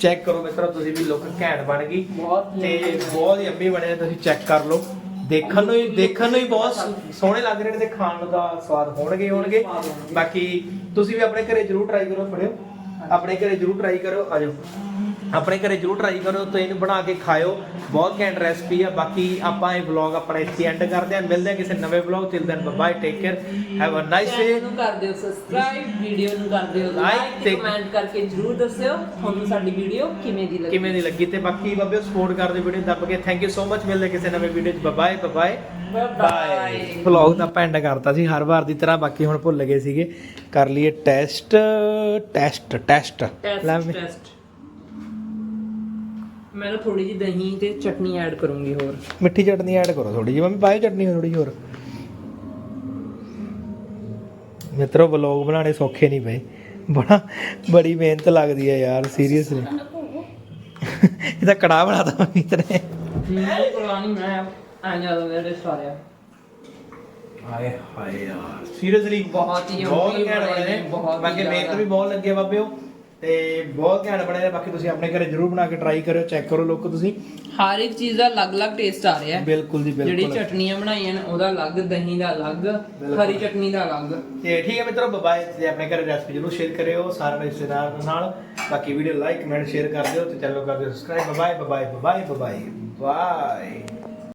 ਚੈੱਕ ਕਰੋ ਮਿੱਤਰੋ ਤੁਸੀਂ ਵੀ ਲੋਕ ਘੈਂਟ ਬਣ ਗਈ। ਬਹੁਤ ਤੇ ਬਹੁਤ ਹੀ ਅੰਮੀ ਬਣੇ ਤੁਸੀਂ ਚੈੱਕ ਕਰ ਲਓ। ਦੇਖਣ ਨੂੰ ਹੀ ਦੇਖਣ ਨੂੰ ਹੀ ਬਹੁਤ ਸੋਹਣੇ ਲੱਗ ਰਹੇ ਨੇ ਤੇ ਖਾਣ ਦਾ ਸਵਾਦ ਹੋਣਗੇ ਹੋਣਗੇ। ਬਾਕੀ ਤੁਸੀਂ ਵੀ ਆਪਣੇ ਘਰੇ ਜਰੂਰ ਟਰਾਈ ਕਰੋ ਫੜਿਓ। ਆਪਣੇ ਘਰੇ ਜਰੂਰ ਟਰਾਈ ਕਰੋ ਆਜੋ ਆਪਣੇ ਘਰੇ ਜਰੂਰ ਟਰਾਈ ਕਰੋ ਤੇ ਇਹਨੂੰ ਬਣਾ ਕੇ ਖਾਇਓ। ਬਹੁਤ ਘੈਂਟ ਰੈਸਪੀ ਆ। ਬਾਕੀ ਆਪਾਂ ਇਹ ਵਲੌਗ ਆਪਣਾ ਇੱਥੇ ਐਂਡ ਕਰਦੇ ਹਾਂ। ਮਿਲਦੇ ਹਾਂ ਕਿਸੇ ਨਵੇਂ vlog till then bye take care have a nice day channel ਨੂੰ ਕਰ ਦਿਓ ਸਬਸਕ੍ਰਾਈਬ ਵੀਡੀਓ ਨੂੰ ਕਰ ਦਿਓ। ਲਾਈਕ ਤੇ ਕਮੈਂਟ ਕਰਕੇ ਜਰੂਰ ਦੱਸਿਓ ਤੁਹਾਨੂੰ ਸਾਡੀ ਵੀਡੀਓ ਕਿਵੇਂ ਦੀ ਲੱਗੀ। ਕਿਵੇਂ ਦੀ ਲੱਗੀ ਤੇ ਬਾਕੀ ਬਾਬਿਓ ਸਪੋਰਟ ਕਰਦੇ ਵੀਡੀਓ ਦੱਬ ਕੇ। ਥੈਂਕ ਯੂ ਸੋ ਮਚ ਮਿਲਦੇ ਕਿਸੇ ਨਵੇਂ ਵੀਡੀਓ 'ਚ। ਬਾਏ ਬਾਏ ਬਾਏ ਵਲੌਗ ਤਾਂ ਆਪਾਂ ਐਂਡ ਕਰਤਾ ਸੀ ਹਰ ਵਾਰ ਦੀ ਤਰ੍ਹਾਂ ਬਾਕੀ ਹੁਣ ਭੁੱਲ ਗਏ ਸੀਗੇ। ਕਰ ਲਈਏ test test test test test ਮੈਂ ਨਾ ਥੋੜੀ ਜਿਹੀ ਦਹੀਂ ਤੇ ਚਟਨੀ ਐਡ ਕਰੂੰਗੀ ਹੋਰ। ਮਿੱਠੀ ਚਟਨੀ ਐਡ ਕਰੋ ਥੋੜੀ ਜਿਹੀ ਮੰਮੀ ਪਾਇਓ ਚਟਨੀ ਥੋੜੀ ਜਿਹੀ ਹੋਰ। ਮਿੱਤਰੋ ਵਲੌਗ ਬਣਾਉਣੇ ਸੌਖੇ ਨਹੀਂ ਪਏ। ਬੜਾ ਬੜੀ ਮਿਹਨਤ ਲੱਗਦੀ ਹੈ ਯਾਰ ਸੀਰੀਅਸਲੀ ਇਹਦਾ ਕੜਾ ਬਣਾਤਾ ਮੰਮੀ ਤੇਰੇ। ਨਹੀਂ ਕੁਰਬਾਨੀ ਮੈਂ ਆ ਜ਼ਿਆਦਾ ਮੇਰੇ ਸਾਰੇ ਹਾਏ ਹਾਏ ਯਾਰ ਸੀਰੀਅਸਲੀ ਬਹੁਤ ਹੀ ਬਹੁਤ ਘੈਂਟ ਬਣੇ ਨੇ, ਨੇ ਬਾਕੀ ਮਿਹਨਤ। ਵੀ ਬਹੁਤ ਲੱਗੀ ਹੈ ਬਾਬਿਓ। ਤੇ ਬਹੁਤ ਘੈਂਟ ਬਣੇ ਨੇ ਬਾਕੀ ਤੁਸੀਂ ਆਪਣੇ ਘਰੇ ਜਰੂਰ ਬਣਾ ਕੇ ਟਰਾਈ ਕਰਿਓ ਚੈੱਕ ਕਰੋ ਲੋਕੋ ਤੁਸੀਂ। ਹਰ ਇੱਕ ਚੀਜ਼ ਦਾ ਅਲੱਗ-ਅਲੱਗ ਟੇਸਟ ਆ ਰਿਹਾ ਹੈ। ਬਿਲਕੁਲ ਜੀ ਜਿਹੜੀ ਬਿਲਕੁਲ ਚਟਨੀਆਂ ਬਣਾਈਆਂ ਨੇ ਉਹਦਾ ਅਲੱਗ ਦਹੀਂ ਦਾ ਅਲੱਗ ਹਰੀ ਚਟਨੀ ਦਾ ਅਲੱਗ। ਤੇ ਠੀਕ ਹੈ ਮਿੱਤਰੋ ਬਾਏ ਤੇ ਆਪਣੇ ਘਰੇ ਰੈਸਪੀ ਜਰੂਰ ਸ਼ੇਅਰ ਕਰਿਓ ਸਾਰੇ ਰਿਸ਼ਤੇਦਾਰ ਨਾਲ। ਬਾਕੀ ਵੀਡੀਓ ਲਾਈਕ ਕਮੈਂਟ ਸ਼ੇਅਰ ਕਰ ਦਿਓ ਤੇ ਚੈਨਲ ਕਰ ਦਿਓ subscribe bye bye bye bye bye